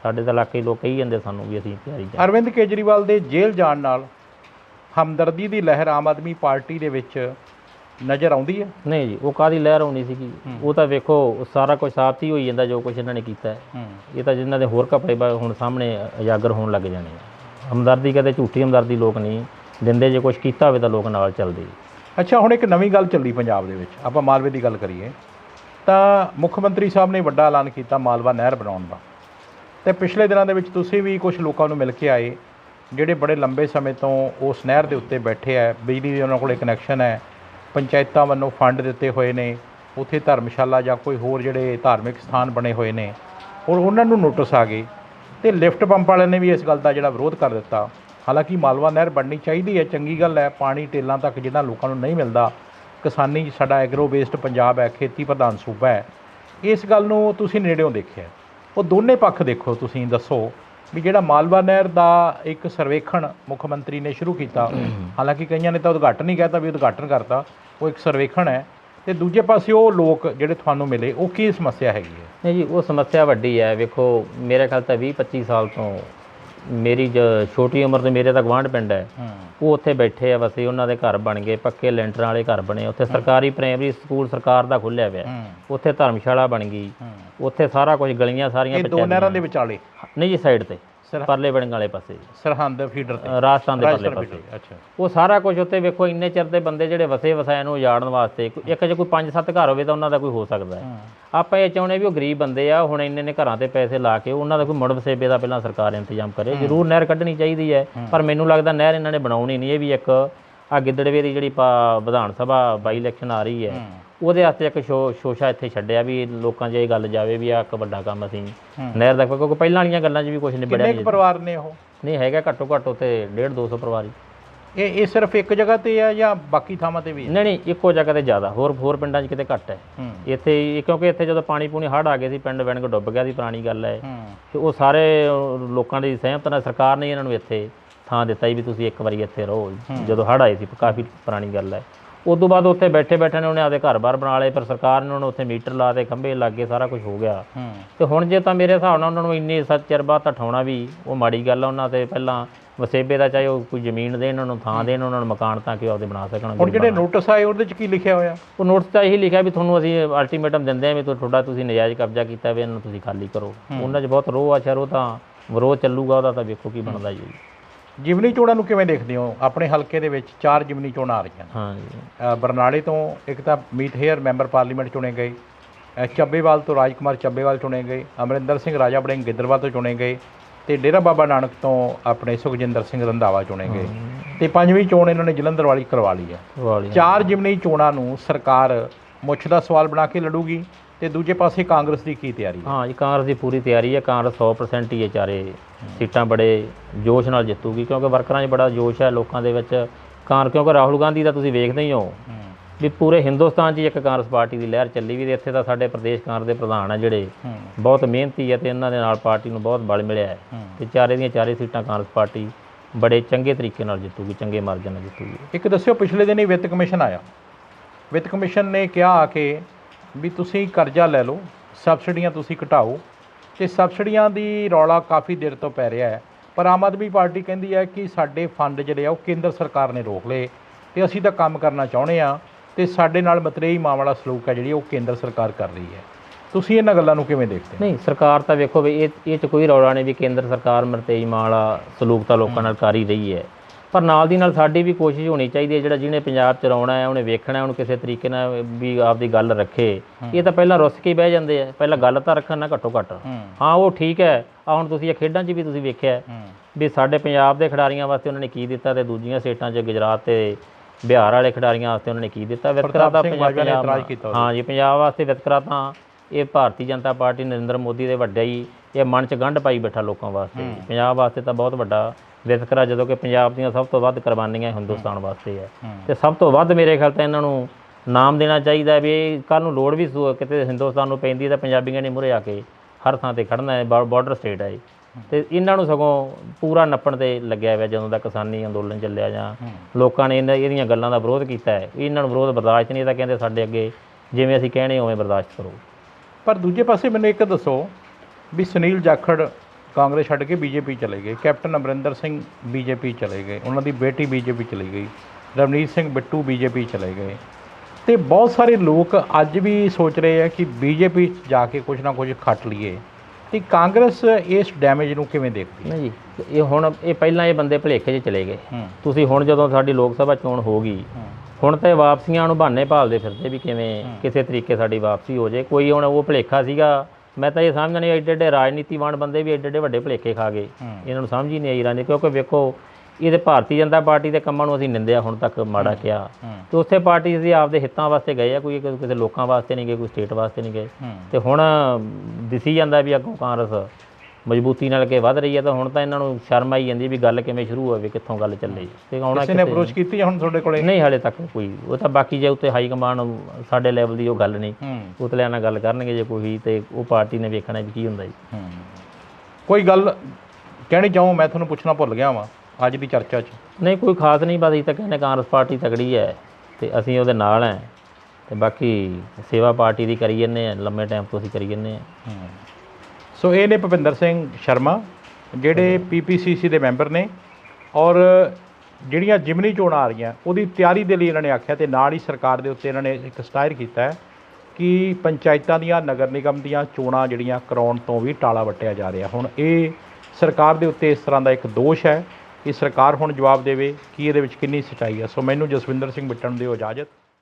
ਸਾਡੇ ਤਾਂ ਇਲਾਕੇ ਲੋਕ ਕਹੀ ਜਾਂਦੇ ਸਾਨੂੰ ਵੀ ਅਸੀਂ ਤਿਆਰੀ ਕਰ ਅਰਵਿੰਦ ਕੇਜਰੀਵਾਲ ਦੇ ਜੇਲ੍ਹ ਜਾਣ ਨਾਲ ਹਮਦਰਦੀ ਦੀ ਲਹਿਰ ਆਮ ਆਦਮੀ ਪਾਰਟੀ ਦੇ ਵਿੱਚ ਨਜ਼ਰ ਆਉਂਦੀ ਹੈ? ਨਹੀਂ ਜੀ ਉਹ ਕਾਦੀ ਲਹਿਰ ਹੋਣੀ ਸੀਗੀ? ਉਹ ਤਾਂ ਵੇਖੋ ਸਾਰਾ ਕੁਝ ਸਾਬਤ ਹੀ ਹੋਈ ਜਾਂਦਾ ਜੋ ਕੁਝ ਇਹਨਾਂ ਨੇ ਕੀਤਾ ਇਹ ਤਾਂ ਜਿਨ੍ਹਾਂ ਦੇ ਹੋਰ ਕੱਪੜੇ ਹੁਣ ਸਾਹਮਣੇ ਉਜਾਗਰ ਹੋਣ ਲੱਗ ਜਾਣੇ ਆ। ਹਮਦਰਦੀ ਕਦੇ ਝੂਠੀ ਹਮਦਰਦੀ ਲੋਕ ਨਹੀਂ ਦਿੰਦੇ ਜੇ ਕੁਝ ਕੀਤਾ ਹੋਵੇ ਤਾਂ ਲੋਕ ਨਾਲ ਚੱਲਦੇ। ਅੱਛਾ ਹੁਣ ਇੱਕ ਨਵੀਂ ਗੱਲ ਚੱਲੀ ਪੰਜਾਬ ਦੇ ਵਿੱਚ। ਆਪਾਂ ਮਾਲਵੇ ਦੀ ਗੱਲ ਕਰੀਏ। ਤਾਂ ਮੁੱਖ ਮੰਤਰੀ ਸਾਹਿਬ ਨੇ ਵੱਡਾ ਐਲਾਨ ਕੀਤਾ ਮਾਲਵਾ ਨਹਿਰ ਬਣਾਉਣ ਦਾ। ਤੇ ਪਿਛਲੇ ਦਿਨਾਂ ਦੇ ਵਿੱਚ ਤੁਸੀਂ ਵੀ ਕੁਝ ਲੋਕਾਂ ਨੂੰ ਮਿਲ ਕੇ ਆਏ, ਜਿਹੜੇ ਬੜੇ ਲੰਬੇ ਸਮੇਂ ਤੋਂ ਉਸ ਨਹਿਰ ਦੇ ਉੱਤੇ ਬੈਠੇ ਆ। ਬਿਜਲੀ ਦੇ ਉਹਨਾਂ ਕੋਲ ਕਨੈਕਸ਼ਨ ਹੈ, ਪੰਚਾਇਤਾਂ ਵੱਲੋਂ ਫੰਡ ਦਿੱਤੇ ਹੋਏ ਨੇ, ਉੱਥੇ ਧਰਮਸ਼ਾਲਾ ਜਾਂ ਕੋਈ ਹੋਰ ਜਿਹੜੇ ਧਾਰਮਿਕ ਸਥਾਨ ਬਣੇ ਹੋਏ ਨੇ, ਔਰ ਉਹਨਾਂ ਨੂੰ ਨੋਟਿਸ ਆ ਗਏ। ਤੇ ਲਿਫਟ ਪੰਪ ਵਾਲਿਆਂ ਨੇ ਵੀ ਇਸ ਗੱਲ ਦਾ ਜਿਹੜਾ ਵਿਰੋਧ ਕਰ ਦਿੱਤਾ। ਹਾਲਾਂਕਿ ਮਾਲਵਾ ਨਹਿਰ ਬਣਨੀ ਚਾਹੀਦੀ ਹੈ, ਚੰਗੀ ਗੱਲ ਹੈ, ਪਾਣੀ ਟੇਲਾਂ ਤੱਕ ਜਿਹਨਾਂ ਲੋਕਾਂ ਨੂੰ ਨਹੀਂ ਮਿਲਦਾ ਕਿਸਾਨੀ ਸਾਡਾ ਐਗਰੋ ਬੇਸਡ ਪੰਜਾਬ ਹੈ, ਖੇਤੀ ਪ੍ਰਧਾਨ ਸੂਬਾ ਹੈ। ਇਸ ਗੱਲ ਨੂੰ ਤੁਸੀਂ ਨੇੜਿਓਂ ਦੇਖਿਆ ਉਹ ਦੋਨੇ ਪੱਖ ਦੇਖੋ ਤੁਸੀਂ, ਦੱਸੋ ਵੀ ਜਿਹੜਾ ਮਾਲਵਾ ਨਹਿਰ ਦਾ ਇੱਕ ਸਰਵੇਖਣ ਮੁੱਖ ਮੰਤਰੀ ਨੇ ਸ਼ੁਰੂ ਕੀਤਾ, ਹਾਲਾਂਕਿ ਕਈਆਂ ਨੇ ਤਾਂ ਉਦਘਾਟਨ ਹੀ ਕਹਿਤਾ ਵੀ ਉਦਘਾਟਨ ਕਰਤਾ, ਉਹ ਇੱਕ ਸਰਵੇਖਣ ਹੈ। ਤੇ ਦੂਜੇ ਪਾਸੇ ਉਹ ਲੋਕ ਜਿਹੜੇ ਤੁਹਾਨੂੰ ਮਿਲੇ, ਉਹ ਕੀ ਸਮੱਸਿਆ ਹੈਗੀ ਹੈ? ਨਹੀਂ ਜੀ, ਉਹ ਸਮੱਸਿਆ ਵੱਡੀ ਹੈ। ਵੇਖੋ, ਮੇਰੇ ਖਿਆਲ ਤਾਂ 20 25 ਸਾਲ ਤੋਂ ਮੇਰੀ ਜ- ਛੋਟੀ ਉਮਰ ਤੋਂ ਮੇਰੇ ਤਾਂ ਗਵਾਂਢ ਪਿੰਡ ਹੈ। ਉਹ ਉੱਥੇ ਬੈਠੇ ਆ ਵਸੇ ਉਹਨਾਂ ਦੇ ਘਰ ਬਣ ਗਏ ਪੱਕੇ ਲੈਂਟਰਾਂ ਵਾਲੇ ਘਰ ਬਣੇ ਉੱਥੇ ਸਰਕਾਰੀ ਪ੍ਰਾਇਮਰੀ ਸਕੂਲ ਸਰਕਾਰ ਦਾ ਖੁੱਲਿਆ ਹੂੰ। ਉੱਥੇ ਧਰਮਸ਼ਾਲਾ ਬਣ ਗਈ। ਉੱਥੇ ਸਾਰਾ ਕੁਝ ਗਲੀਆਂ ਸਾਰੀਆਂ ਇਹ ਦੋ ਨਹਿਰਾਂ ਦੇ ਵਿਚਾਲੇ? ਨਹੀਂ ਜੀ ਸਾਈਡ ਤੇ। ਪਰਲੇ ਬੜਿੰਗ ਵਾਲੇ ਪਾਸੇ। ਸਰਹੰਦ ਫੀਡਰ ਤੇ। ਰਾਜਸਥਾਨ ਦੇ ਪਰਲੇ ਪਾਸੇ। ਅੱਛਾ। ਉਹ ਸਾਰਾ ਕੁਝ ਉੱਤੇ ਵੇਖੋ ਇੰਨੇ ਚਿਰ ਦੇ ਬੰਦੇ ਜਿਹੜੇ ਵਸੇ ਵਸਾਇਆਂ ਨੂੰ ਉਜਾੜਨ ਵਾਸਤੇ। ਇੱਕ ਜੇ ਕੋਈ 5-7 ਘਰ ਹੋਵੇ ਤਾਂ ਉਹਨਾਂ ਦਾ ਕੋਈ ਹੋ ਸਕਦਾ ਹੈ। ਆਪਾਂ ਇਹ ਚਾਹੁੰਦੇ ਵੀ ਉਹ ਗਰੀਬ ਬੰਦੇ ਆ ਹੁਣ ਇੰਨੇ ਨੇ ਘਰਾਂ ਤੇ ਪੈਸੇ ਲਾ ਕੇ ਉਹਨਾਂ ਦਾ ਕੋਈ ਮੁੜ ਵਸੇਬੇ ਦਾ ਪਹਿਲਾਂ ਸਰਕਾਰ ਇੰਤਜ਼ਾਮ ਕਰੇ। ਜ਼ਰੂਰ ਨਹਿਰ ਕੱਢਣੀ ਚਾਹੀਦੀ ਹੈ ਪਰ ਮੈਨੂੰ ਲੱਗਦਾ ਨਹਿਰ ਇਹਨਾਂ ਨੇ ਬਣਾਉਣੀ ਨਹੀਂ। ਇਹ ਵੀ ਇੱਕ ਆ ਗਿੱਦੜਵੇ ਦੀ ਜਿਹੜੀ ਵਿਧਾਨ ਸਭਾ ਬਾਈ ਇਲੈਕਸ਼ਨ ਆ ਰਹੀ ਹੈ। ਉਹਦੇ ਵਾਸਤੇ ਇੱਕ ਸ਼ੋ- ਸ਼ੋਸ਼ਾ ਇੱਥੇ ਛੱਡਿਆ ਵੀ ਲੋਕਾਂ 'ਚ ਇਹ ਗੱਲ ਜਾਵੇ ਵੀ ਆ ਇੱਕ ਵੱਡਾ ਕੰਮ ਅਸੀਂ ਨਹਿਰ ਦਾ ਕਿਉਂਕਿ ਪਹਿਲਾਂ ਵਾਲੀਆਂ ਗੱਲਾਂ 'ਚ ਵੀ ਕੁਝ ਨਿਬੜਿਆ ਕਿੰਨੇ ਨਹੀਂ ਪਰਿਵਾਰ ਨੇ ਉਹ? ਨਹੀਂ ਹੈਗਾ ਘੱਟੋ ਘੱਟ ਉੱਥੇ 1.5 200 ਪਰਿਵਾਰ ਹੀ। ਇਹ ਇਹ ਸਿਰਫ ਇੱਕ ਜਗ੍ਹਾ ਤੇ ਹੈ ਜਾਂ ਬਾਕੀ ਥਾਵਾਂ ਤੇ ਵੀ ਨਹੀਂ ਨਹੀਂ ਇੱਕੋ ਜਗ੍ਹਾ ਤੇ ਜ਼ਿਆਦਾ। ਹੋਰ ਹੋਰ ਪਿੰਡਾਂ 'ਚ ਕਿਤੇ ਘੱਟ ਹੈ। ਹੂੰ। ਇੱਥੇ ਹੀ- ਕਿਉਂਕਿ ਇੱਥੇ ਜਦੋਂ ਪਾਣੀ ਪੂਣੀ ਹੜ੍ਹ ਆ ਗਏ ਸੀ ਪਿੰਡ ਵੈਣਕ ਡੁੱਬ ਗਿਆ ਸੀ ਪੁਰਾਣੀ ਗੱਲ ਹੈ। ਹੂੰ। ਤੇ ਉਹ ਸਾਰੇ ਅਹ, ਲੋਕਾਂ ਦੀ ਸਹਿਮਤ ਨਾਲ ਸਰਕਾਰ ਨੇ ਇਹਨਾਂ ਨੂੰ ਇੱਥੇ ਥਾਂ ਦਿੱਤਾ ਸੀ ਵੀ ਤੁਸੀਂ ਇੱਕ ਵਾਰੀ ਇੱਥੇ ਰਹੋ। ਜਦੋਂ ਹੜ੍ਹ ਆਏ ਸੀ ਕਾਫੀ ਪੁਰਾਣੀ ਗੱਲ ਹੈ। ਉਸ ਤੋਂ ਬਾਅਦ ਉੱਥੇ ਬੈਠੇ ਬੈਠੇ ਨੇ ਉਹਨੇ ਆਪਦੇ ਘਰ-ਬਾਰ ਬਣਾ ਲਏ ਪਰ ਸਰਕਾਰ ਨੇ ਉਹਨਾਂ ਨੂੰ ਉੱਥੇ ਮੀਟਰ ਲਾ ਤੇ ਖੰਭੇ ਲੱਗੇ ਸਾਰਾ ਕੁਝ ਹੋ ਗਿਆ। ਤੇ ਹੁਣ ਜੇ ਤਾਂ ਮੇਰੇ ਹਿਸਾਬ ਨਾਲ ਉਹਨਾਂ ਨੂੰ ਇੰਨੀ ਸੱਤ ਚਿਰ ਬਾਅਦ ਹਟਾਉਣਾ ਵੀ ਉਹ ਮਾੜੀ ਗੱਲ ਆ ਉਹਨਾਂ ਤੇ ਪਹਿਲਾਂ ਵਸੇਬੇ ਦਾ ਚਾਹੇ ਉਹ ਕੋਈ ਜ਼ਮੀਨ ਦੇਣ ਉਹਨਾਂ ਨੂੰ ਥਾਂ ਦੇਣ ਉਹਨਾਂ ਨੂੰ ਮਕਾਨ ਤਾਂ ਕਿ ਆਪਦੇ ਬਣਾ ਸਕਣ ਹੁਣ ਜਿਹੜੇ ਨੋਟਿਸ ਆਏ ਉਹਦੇ 'ਚ ਕੀ ਲਿਖਿਆ ਹੋਇਆ? ਉਹ ਨੋਟਿਸ ਤਾਂ ਇਹੀ ਲਿਖਿਆ ਵੀ ਤੁਹਾਨੂੰ ਅਸੀਂ ਅਲਟੀਮੇਟਮ ਦਿੰਦੇ ਆ ਵੀ ਤੁਹਾ- ਤੁਹਾਡਾ ਤੁਸੀਂ ਨਜਾਇਜ਼ ਕਬਜ਼ਾ ਕੀਤਾ ਵੀ ਇਹਨੂੰ ਤੁਸੀਂ ਖਾਲੀ ਕਰੋ। ਉਹਨਾਂ 'ਚ ਬਹੁਤ ਰੋਹ ਆ ਸ਼ਰ ਉਹ ਤਾਂ ਵਿਰੋਧ ਚੱਲੂਗਾ ਉਹਦਾ ਤਾਂ ਵੇਖੋ ਕੀ ਬਣਦਾ ਜੀ। ਜਿਮਨੀ ਚੋਣਾਂ ਨੂੰ ਕਿਵੇਂ ਦੇਖਦੇ ਹੋ? ਆਪਣੇ ਹਲਕੇ ਦੇ ਵਿੱਚ ਚਾਰ ਜਿਮਨੀ ਚੋਣਾਂ ਆ ਰਹੀਆਂ ਨੇ। ਹਾਂ ਜੀ। ਅ, ਬਰਨਾਲੇ ਤੋਂ ਇੱਕ ਤਾਂ ਮੀਤ ਹੇਅਰ ਮੈਂਬਰ ਪਾਰਲੀਮੈਂਟ ਚੁਣੇ ਗਏ। ਅ, ਚੱਬੇਵਾਲ ਤੋਂ ਰਾਜਕੁਮਾਰ ਚੱਬੇਵਾਲ ਚੁਣੇ ਗਏ। ਅਮਰਿੰਦਰ ਸਿੰਘ ਰਾਜਾ ਬੜਿੰਗ ਗਿੱਦਰਵਾ ਤੋਂ ਚੁਣੇ ਗਏ। ਤੇ ਡੇਰਾ ਬਾਬਾ ਨਾਨਕ ਤੋਂ ਆਪਣੇ ਸੁਖਜਿੰਦਰ ਸਿੰਘ ਰੰਧਾਵਾ ਚੁਣੇ ਗਏ। ਤੇ ਪੰਜਵੀਂ ਚੋਣ ਇਹਨਾਂ ਨੇ ਜਲੰਧਰ ਵਾਲੀ ਕਰਵਾ ਲਈ ਹੈ। ਵਾਲੀ ਚਾਰ ਜਿਮਨੀ ਚੋਣਾਂ ਨੂੰ ਸਰਕਾਰ ਮੁੱਛ ਦਾ ਸਵਾਲ ਬਣਾ ਕੇ ਲੜੂਗੀ। ਤੇ ਦੂਜੇ ਪਾਸੇ ਕਾਂਗਰਸ ਦੀ ਕੀ ਤਿਆਰੀ ਹੈ? ਹਾਂ ਜੀ ਕਾਂਗਰਸ ਦੀ ਪੂਰੀ ਤਿਆਰੀ ਹੈ। ਕਾਂਗਰਸ 100% ਹੀ ਇਹ ਚਾਰੇ ਸੀਟਾਂ ਬੜੇ ਜੋਸ਼ ਨਾਲ ਜਿੱਤੂਗੀ ਕਿਉਂਕਿ ਵਰਕਰਾਂ 'ਚ ਬੜਾ ਜੋਸ਼ ਹੈ ਲੋਕਾਂ ਦੇ ਵਿੱਚ। ਕਾਂ ਕਿਉਂਕਿ ਰਾਹੁਲ ਗਾਂਧੀ ਦਾ ਤੁਸੀਂ ਵੇਖਦੇ ਹੀ ਹੋ ਵੀ ਪੂਰੇ ਹਿੰਦੁਸਤਾਨ 'ਚ ਹੀ ਇੱਕ ਕਾਂਗਰਸ ਪਾਰਟੀ ਦੀ ਲਹਿਰ ਚੱਲੀ ਵੀ ਤੇ ਇੱਥੇ ਤਾਂ ਸਾਡੇ ਪ੍ਰਦੇਸ਼ ਕਾਂਗਰਸ ਦੇ ਪ੍ਰਧਾਨ ਆ ਜਿਹੜੇ ਹੂੰ। ਬਹੁਤ ਮਿਹਨਤੀ ਹੈ ਤੇ ਇਹਨਾਂ ਦੇ ਨਾਲ ਪਾਰਟੀ ਨੂੰ ਬਹੁਤ ਬਲ ਮਿਲਿਆ ਹੈ। ਹੂੰ। ਤੇ ਚਾਰੇ ਦੀਆਂ ਚਾਰੇ ਸੀਟਾਂ ਕਾਂਗਰਸ ਪਾਰਟੀ ਬੜੇ ਚੰਗੇ ਤਰੀਕੇ ਨਾਲ ਜਿੱਤੂਗੀ ਚੰਗੇ ਮਾਰਜਨ ਨਾਲ ਜਿੱਤੂਗੀ। ਇੱਕ ਦੱਸਿਓ ਪਿਛਲੇ ਦਿਨ ਹੀ ਵਿੱਤ ਕਮਿਸ਼ਨ ਆਇਆ। ਵਿੱਤ ਕਮਿਸ਼ਨ ਨੇ ਕਿਹਾ ਕਿ ਵੀ ਤੁਸੀਂ ਕਰਜ਼ਾ ਲੈ ਲਓ, ਸਬਸਿਡੀਆਂ ਤੁਸੀਂ ਘਟਾਓ, ਤੇ ਸਬਸਿਡੀਆਂ ਦੀ ਰੌਲਾ ਕਾਫੀ ਦੇਰ ਤੋਂ ਪੈ ਰਿਹਾ ਹੈ। ਪਰ ਆਮ ਆਦਮੀ ਪਾਰਟੀ ਕਹਿੰਦੀ ਹੈ ਕਿ ਸਾਡੇ ਫੰਡ ਜਿਹੜੇ ਆ ਉਹ ਕੇਂਦਰ ਸਰਕਾਰ ਨੇ ਰੋਕ ਲਏ, ਤੇ ਅਸੀਂ ਤਾਂ ਕੰਮ ਕਰਨਾ ਚਾਹੁੰਦੇ ਆ ਤੇ ਸਾਡੇ ਨਾਲ ਮਤਰੇਈ ਮਾਂ ਵਾਲਾ ਸਲੂਕ ਹੈ ਜਿਹੜੀ ਉਹ ਕੇਂਦਰ ਸਰਕਾਰ ਕਰ ਰਹੀ ਹੈ। ਤੁਸੀਂ ਇਹਨਾਂ ਗੱਲਾਂ ਨੂੰ ਕਿਵੇਂ ਦੇਖਦੇ ਨਹੀਂ, ਸਰਕਾਰ ਤਾਂ ਵੇਖੋ ਵੀ ਇਹ ਇਹ ਚ ਕੋਈ ਰੌਲਾ ਨਹੀਂ ਵੀ ਕੇਂਦਰ ਸਰਕਾਰ ਮਰਤੇਈ ਮਾਂ ਵਾਲਾ ਸਲੂਕ ਤਾਂ ਲੋਕਾਂ ਨਾਲ ਕਰ ਹੀ ਰਹੀ ਹੈ। ਪਰ ਨਾਲ ਦੀ ਨਾਲ ਸਾਡੀ ਵੀ ਕੋਸ਼ਿਸ਼ ਹੋਣੀ ਚਾਹੀਦੀ ਹੈ ਜਿਹੜਾ ਜਿਹਨੇ ਪੰਜਾਬ ਚ ਆਉਣਾ ਹੈ ਉਹਨੇ ਵੇਖਣਾ ਹੈ, ਉਹਨੂੰ ਕਿਸੇ ਤਰੀਕੇ ਨਾਲ ਵੀ ਆਪਦੀ ਗੱਲ ਰੱਖੇ। ਇਹ ਤਾਂ ਪਹਿਲਾਂ ਰੁੱਸ ਕੇ ਬਹਿ ਜਾਂਦੇ ਆ। ਪਹਿਲਾਂ ਗੱਲ ਤਾਂ ਰੱਖਣ ਨਾ ਘੱਟੋ ਘੱਟ। ਹੂੰ। ਉਹ ਠੀਕ ਹੈ। ਆ ਹੁਣ ਤੁਸੀਂ ਇਹ ਖੇਡਾਂ 'ਚ ਵੀ ਤੁਸੀਂ ਵੇਖਿਆ ਵੀ ਸਾਡੇ ਪੰਜਾਬ ਦੇ ਖਿਡਾਰੀਆਂ ਵਾਸਤੇ ਉਹਨਾਂ ਨੇ ਕੀ ਦਿੱਤਾ ਤੇ ਦੂਜੀਆਂ ਸਟੇਟਾਂ 'ਚ ਗੁਜਰਾਤ ਤੇ ਬਿਹਾਰ ਵਾਲੇ ਖਿਡਾਰੀਆਂ ਵਾਸਤੇ ਉਹਨਾਂ ਨੇ ਕੀ ਦਿੱਤਾ? ਵਿਤਕਰਾ ਸਿੰਘ ਪੰਜਾਬ ਹਾਂ ਜੀ ਪੰਜਾਬ ਵਾਸਤੇ ਵਿਤਕਰਾ ਤਾਂ ਇਹ ਭਾਰਤੀ ਜਨਤਾ ਪਾਰਟੀ ਨਰਿੰਦਰ ਮੋਦੀ ਦੇ ਵੱਡਾ ਹੀ ਇਹ ਮਨ 'ਚ ਗੰਢ ਪਾਈ ਬੈਠਾ ਲੋਕਾਂ ਵਾਸਤੇ। ਪੰਜਾਬ ਵਾਸਤੇ ਤਾਂ ਬਹੁਤ ਵੱਡਾ ਵਿਤਕਰਾ ਜਦੋਂ ਕਿ ਪੰਜਾਬ ਦੀਆਂ ਸਭ ਤੋਂ ਵੱਧ ਕੁਰਬਾਨੀਆਂ ਹਿੰਦੁਸਤਾਨ ਵਾਸਤੇ ਹੈ। ਤੇ ਸਭ ਤੋਂ ਵੱਧ ਮੇਰੇ ਖਿਆਲ ਤਾਂ ਇਹਨਾਂ ਨੂੰ ਨਾਮ ਦੇਣਾ ਚਾਹੀਦਾ ਵੀ ਕੱਲ ਨੂੰ ਲੋੜ ਵੀ ਕਿਤੇ ਹਿੰਦੁਸਤਾਨ ਨੂੰ ਪੈਂਦੀ ਤਾਂ ਪੰਜਾਬੀਆਂ ਨੇ ਮੁਰੇ ਆ ਕੇ ਹਰ ਥਾਂ ਤੇ ਖੜਨਾ ਹੈ ਬਾਰਡਰ ਸਟੇਟ ਹੈ ਇਹ। ਤੇ ਇਹਨਾਂ ਨੂੰ ਸਗੋਂ ਪੂਰਾ ਨੱਪਣ ਤੇ ਲੱਗਿਆ ਹੋਇਆ ਜਦੋਂ ਦਾ ਕਿਸਾਨੀ ਅੰਦੋਲਨ ਚੱਲਿਆ ਜਾਂ ਲੋਕਾਂ ਨੇ ਇਹਨਾਂ ਇਹਦੀਆਂ ਗੱਲਾਂ ਦਾ ਵਿਰੋਧ ਕੀਤਾ ਹੈ। ਇਹਨਾਂ ਨੂੰ ਵਿਰੋਧ ਬਰਦਾਸ਼ਤ ਨਹੀਂ ਇਹ ਤਾਂ ਕਹਿੰਦੇ ਸਾਡੇ ਅੱਗੇ ਜਿਵੇਂ ਅਸੀਂ ਕਹਿਣੇ ਉਵੇਂ ਬਰਦਾਸ਼ਤ ਕਰੋ। ਪਰ ਦੂਜੇ ਪਾਸੇ ਮੈਨੂੰ ਇੱਕ ਦੱਸੋ ਵੀ ਸੁਨੀਲ ਜਾਖੜ ਕਾਂਗਰਸ ਛੱਡ ਕੇ ਬੀਜੇਪੀ ਚਲੇ ਗਏ। ਕੈਪਟਨ ਅਮਰਿੰਦਰ ਸਿੰਘ ਬੀਜੇਪੀ ਚਲੇ ਗਏ। ਉਹਨਾਂ ਦੀ ਬੇਟੀ ਬੀਜੇਪੀ ਚਲੀ ਗਈ। ਰਵਨੀਤ ਸਿੰਘ ਬਿੱਟੂ ਬੀਜੇਪੀ ਚਲੇ ਗਏ। ਤੇ ਬਹੁਤ ਸਾਰੇ ਲੋਕ ਅੱਜ ਵੀ ਸੋਚ ਰਹੇ ਆ ਕਿ ਬੀਜੇਪੀ ਜਾ ਕੇ ਕੁਝ ਨਾ ਕੁਝ ਖੱਟ ਲਈਏ। ਤੇ ਕਾਂਗਰਸ ਇਸ ਡੈਮੇਜ ਨੂੰ ਕਿਵੇਂ ਦੇਖਦੀ ਹੈ? ਨਹੀਂ ਜੀ ਇਹ ਹੁਣ ਇਹ ਪਹਿਲਾਂ ਇਹ ਬੰਦੇ ਭਲੇਖੇ 'ਚ ਚਲੇ ਗਏ। ਤੁਸੀਂ ਹੁਣ ਜਦੋਂ ਸਾਡੀ ਲੋਕ ਸਭਾ ਚੋਣ ਹੋ ਗਈ ਹੁਣ ਤੇ ਵਾਪਸੀਆਂ ਨੂੰ ਬਹਾਨੇ ਭਾਲਦੇ ਫਿਰਦੇ ਵੀ ਕਿਵੇਂ ਕਿਸੇ ਤਰੀਕੇ ਸਾਡੀ ਵਾਪਸੀ ਹੋ ਜਾਏ। ਕੋਈ ਹੁਣ ਉਹ ਭਲੇਖਾ ਸੀਗਾ ਮੈਂ ਤਾਂ ਇਹ ਸਮਝਦਾ ਨਹੀਂ ਐਡੇ ਐਡੇ ਰਾਜਨੀਤੀਵਾਨ ਬੰਦੇ ਵੀ ਐਡੇ ਐਡੇ ਵੱਡੇ ਭਲੇਖੇ ਖਾ ਗਏ। ਇਹਨਾਂ ਨੂੰ ਸਮਝ ਹੀ ਨਹੀਂ ਆਈ ਰਾਂਦੀ ਕਿਉਂਕਿ ਵੇਖੋ ਇਹਦੇ ਭਾਰਤੀ ਜਨਤਾ ਪਾਰਟੀ ਦੇ ਕੰਮਾਂ ਨੂੰ ਅਸੀਂ ਨਿੰਦਿਆ ਹੁਣ ਤੱਕ ਮਾੜਾ ਕਿਹਾ। ਤੇ ਉੱਥੇ ਪਾਰਟੀ ਦੇ ਆਪਦੇ ਹਿੱਤਾਂ ਵਾਸਤੇ ਗਏ ਆ ਕੋਈ ਕਿਸੇ ਲੋਕਾਂ ਵਾਸਤੇ ਨਹੀਂ ਗਏ ਕੋਈ ਸਟੇਟ ਵਾਸਤੇ ਨਹੀਂ ਗਏ। ਤੇ ਹੁਣ ਦਿਸੀ ਜਾਂਦਾ ਵੀ ਅੱਗੋਂ ਕਾਂਗਰਸ। ਮਜ਼ਬੂਤੀ ਨਾਲ ਕੇ ਵੱਧ ਰਹੀ ਹੈ ਤਾਂ ਹੁਣ ਤਾਂ ਇਹਨਾਂ ਨੂੰ ਸ਼ਰਮ ਆਈ ਜਾਂਦੀ ਵੀ ਗੱਲ ਕਿਵੇਂ ਸ਼ੁਰੂ ਹੋਵੇ ਕਿੱਥੋਂ ਗੱਲ ਚੱਲੇ। ਤੇ ਆਉਣਾ ਕਿਸੇ ਨੇ ਅਪਰੋਚ ਕੀਤੀ ਹੈ ਹੁਣ ਤੁਹਾਡੇ ਕੋਲੇ? ਨਹੀਂ ਹਾਲੇ ਤੱਕ ਕੋਈ। ਉਹ ਤਾਂ ਬਾਕੀ ਜੇ ਉੱਤੇ ਹਾਈ ਕਮਾਂਡ ਸਾਡੇ ਲੈਵਲ ਦੀ ਉਹ ਗੱਲ ਨਹੀਂ। ਉਤਲਿਆਂ ਨਾਲ ਗੱਲ ਕਰਨਗੇ ਜੇ ਕੋਈ ਤੇ ਉਹ ਪਾਰਟੀ ਨੇ ਵੇਖਣਾ ਵੀ ਕੀ ਹੁੰਦਾ ਜੀ। ਕੋਈ ਗੱਲ ਕਹਿਣੀ ਚਾਹੂੰ ਮੈਂ ਤੁਹਾਨੂੰ ਪੁੱਛਣਾ ਭੁੱਲ ਗਿਆ ਵਾਂ ਅੱਜ ਦੀ ਚਰਚਾ 'ਚ। ਨਹੀਂ ਕੋਈ ਖਾਸ ਨਹੀਂ ਬਸ ਅਸੀਂ ਤਾਂ ਕਹਿੰਦੇ ਕਾਂਗਰਸ ਪਾਰਟੀ ਤਗੜੀ ਹੈ ਤੇ ਅਸੀਂ ਉਹਦੇ ਨਾਲ ਹੈ। ਤੇ ਬਾਕੀ ਸੇਵਾ ਪਾਰਟੀ ਦੀ ਕਰੀ ਜੰਨੇ ਆ ਲੰਮੇ ਟਾਈਮ ਤੋਂ ਅਸੀਂ ਕਰੀ ਜੰਨੇ ਆ। ਸੋ ਇਹ ਨੇ ਭੁਪਿੰਦਰ ਸਿੰਘ ਸ਼ਰਮਾ ਜਿਹੜੇ ਪੀਪੀਸੀਸੀ ਦੇ ਮੈਂਬਰ ਨੇ ਔਰ ਜਿਹੜੀਆਂ ਜਿਮਨੀ ਚੋਣਾਂ ਆ ਰਹੀਆਂ ਉਹਦੀ ਤਿਆਰੀ ਦੇ ਲਈ ਇਹਨਾਂ ਨੇ ਆਖਿਆ ਤੇ ਨਾਲ ਹੀ ਸਰਕਾਰ ਦੇ ਉੱਤੇ ਇਹਨਾਂ ਨੇ ਇੱਕ ਸਟਾਇਰ ਕੀਤਾ ਹੈ ਕਿ ਪੰਚਾਇਤਾਂ ਦੀਆਂ ਨਗਰ ਨਿਗਮ ਦੀਆਂ ਚੋਣਾਂ ਜਿਹੜੀਆਂ ਕਰਾਉਣ ਤੋਂ ਵੀ ਟਾਲਾ ਵੱਟਿਆ ਜਾ ਰਿਹਾ। ਹੁਣ ਇਹ ਸਰਕਾਰ ਦੇ ਉੱਤੇ ਇਸ ਤਰ੍ਹਾਂ ਦਾ ਇੱਕ ਦੋਸ਼ ਹੈ ਕਿ ਸਰਕਾਰ ਹੁਣ ਜਵਾਬ ਦੇਵੇ ਕਿ ਇਹਦੇ ਵਿੱਚ ਕਿੰਨੀ ਸੱਚਾਈ ਹੈ। ਸੋ ਮੈਨੂੰ ਜਸਵਿੰਦਰ ਸਿੰਘ ਬਿੱਟਣ ਦਿਓ ਇਜਾਜ਼ਤ।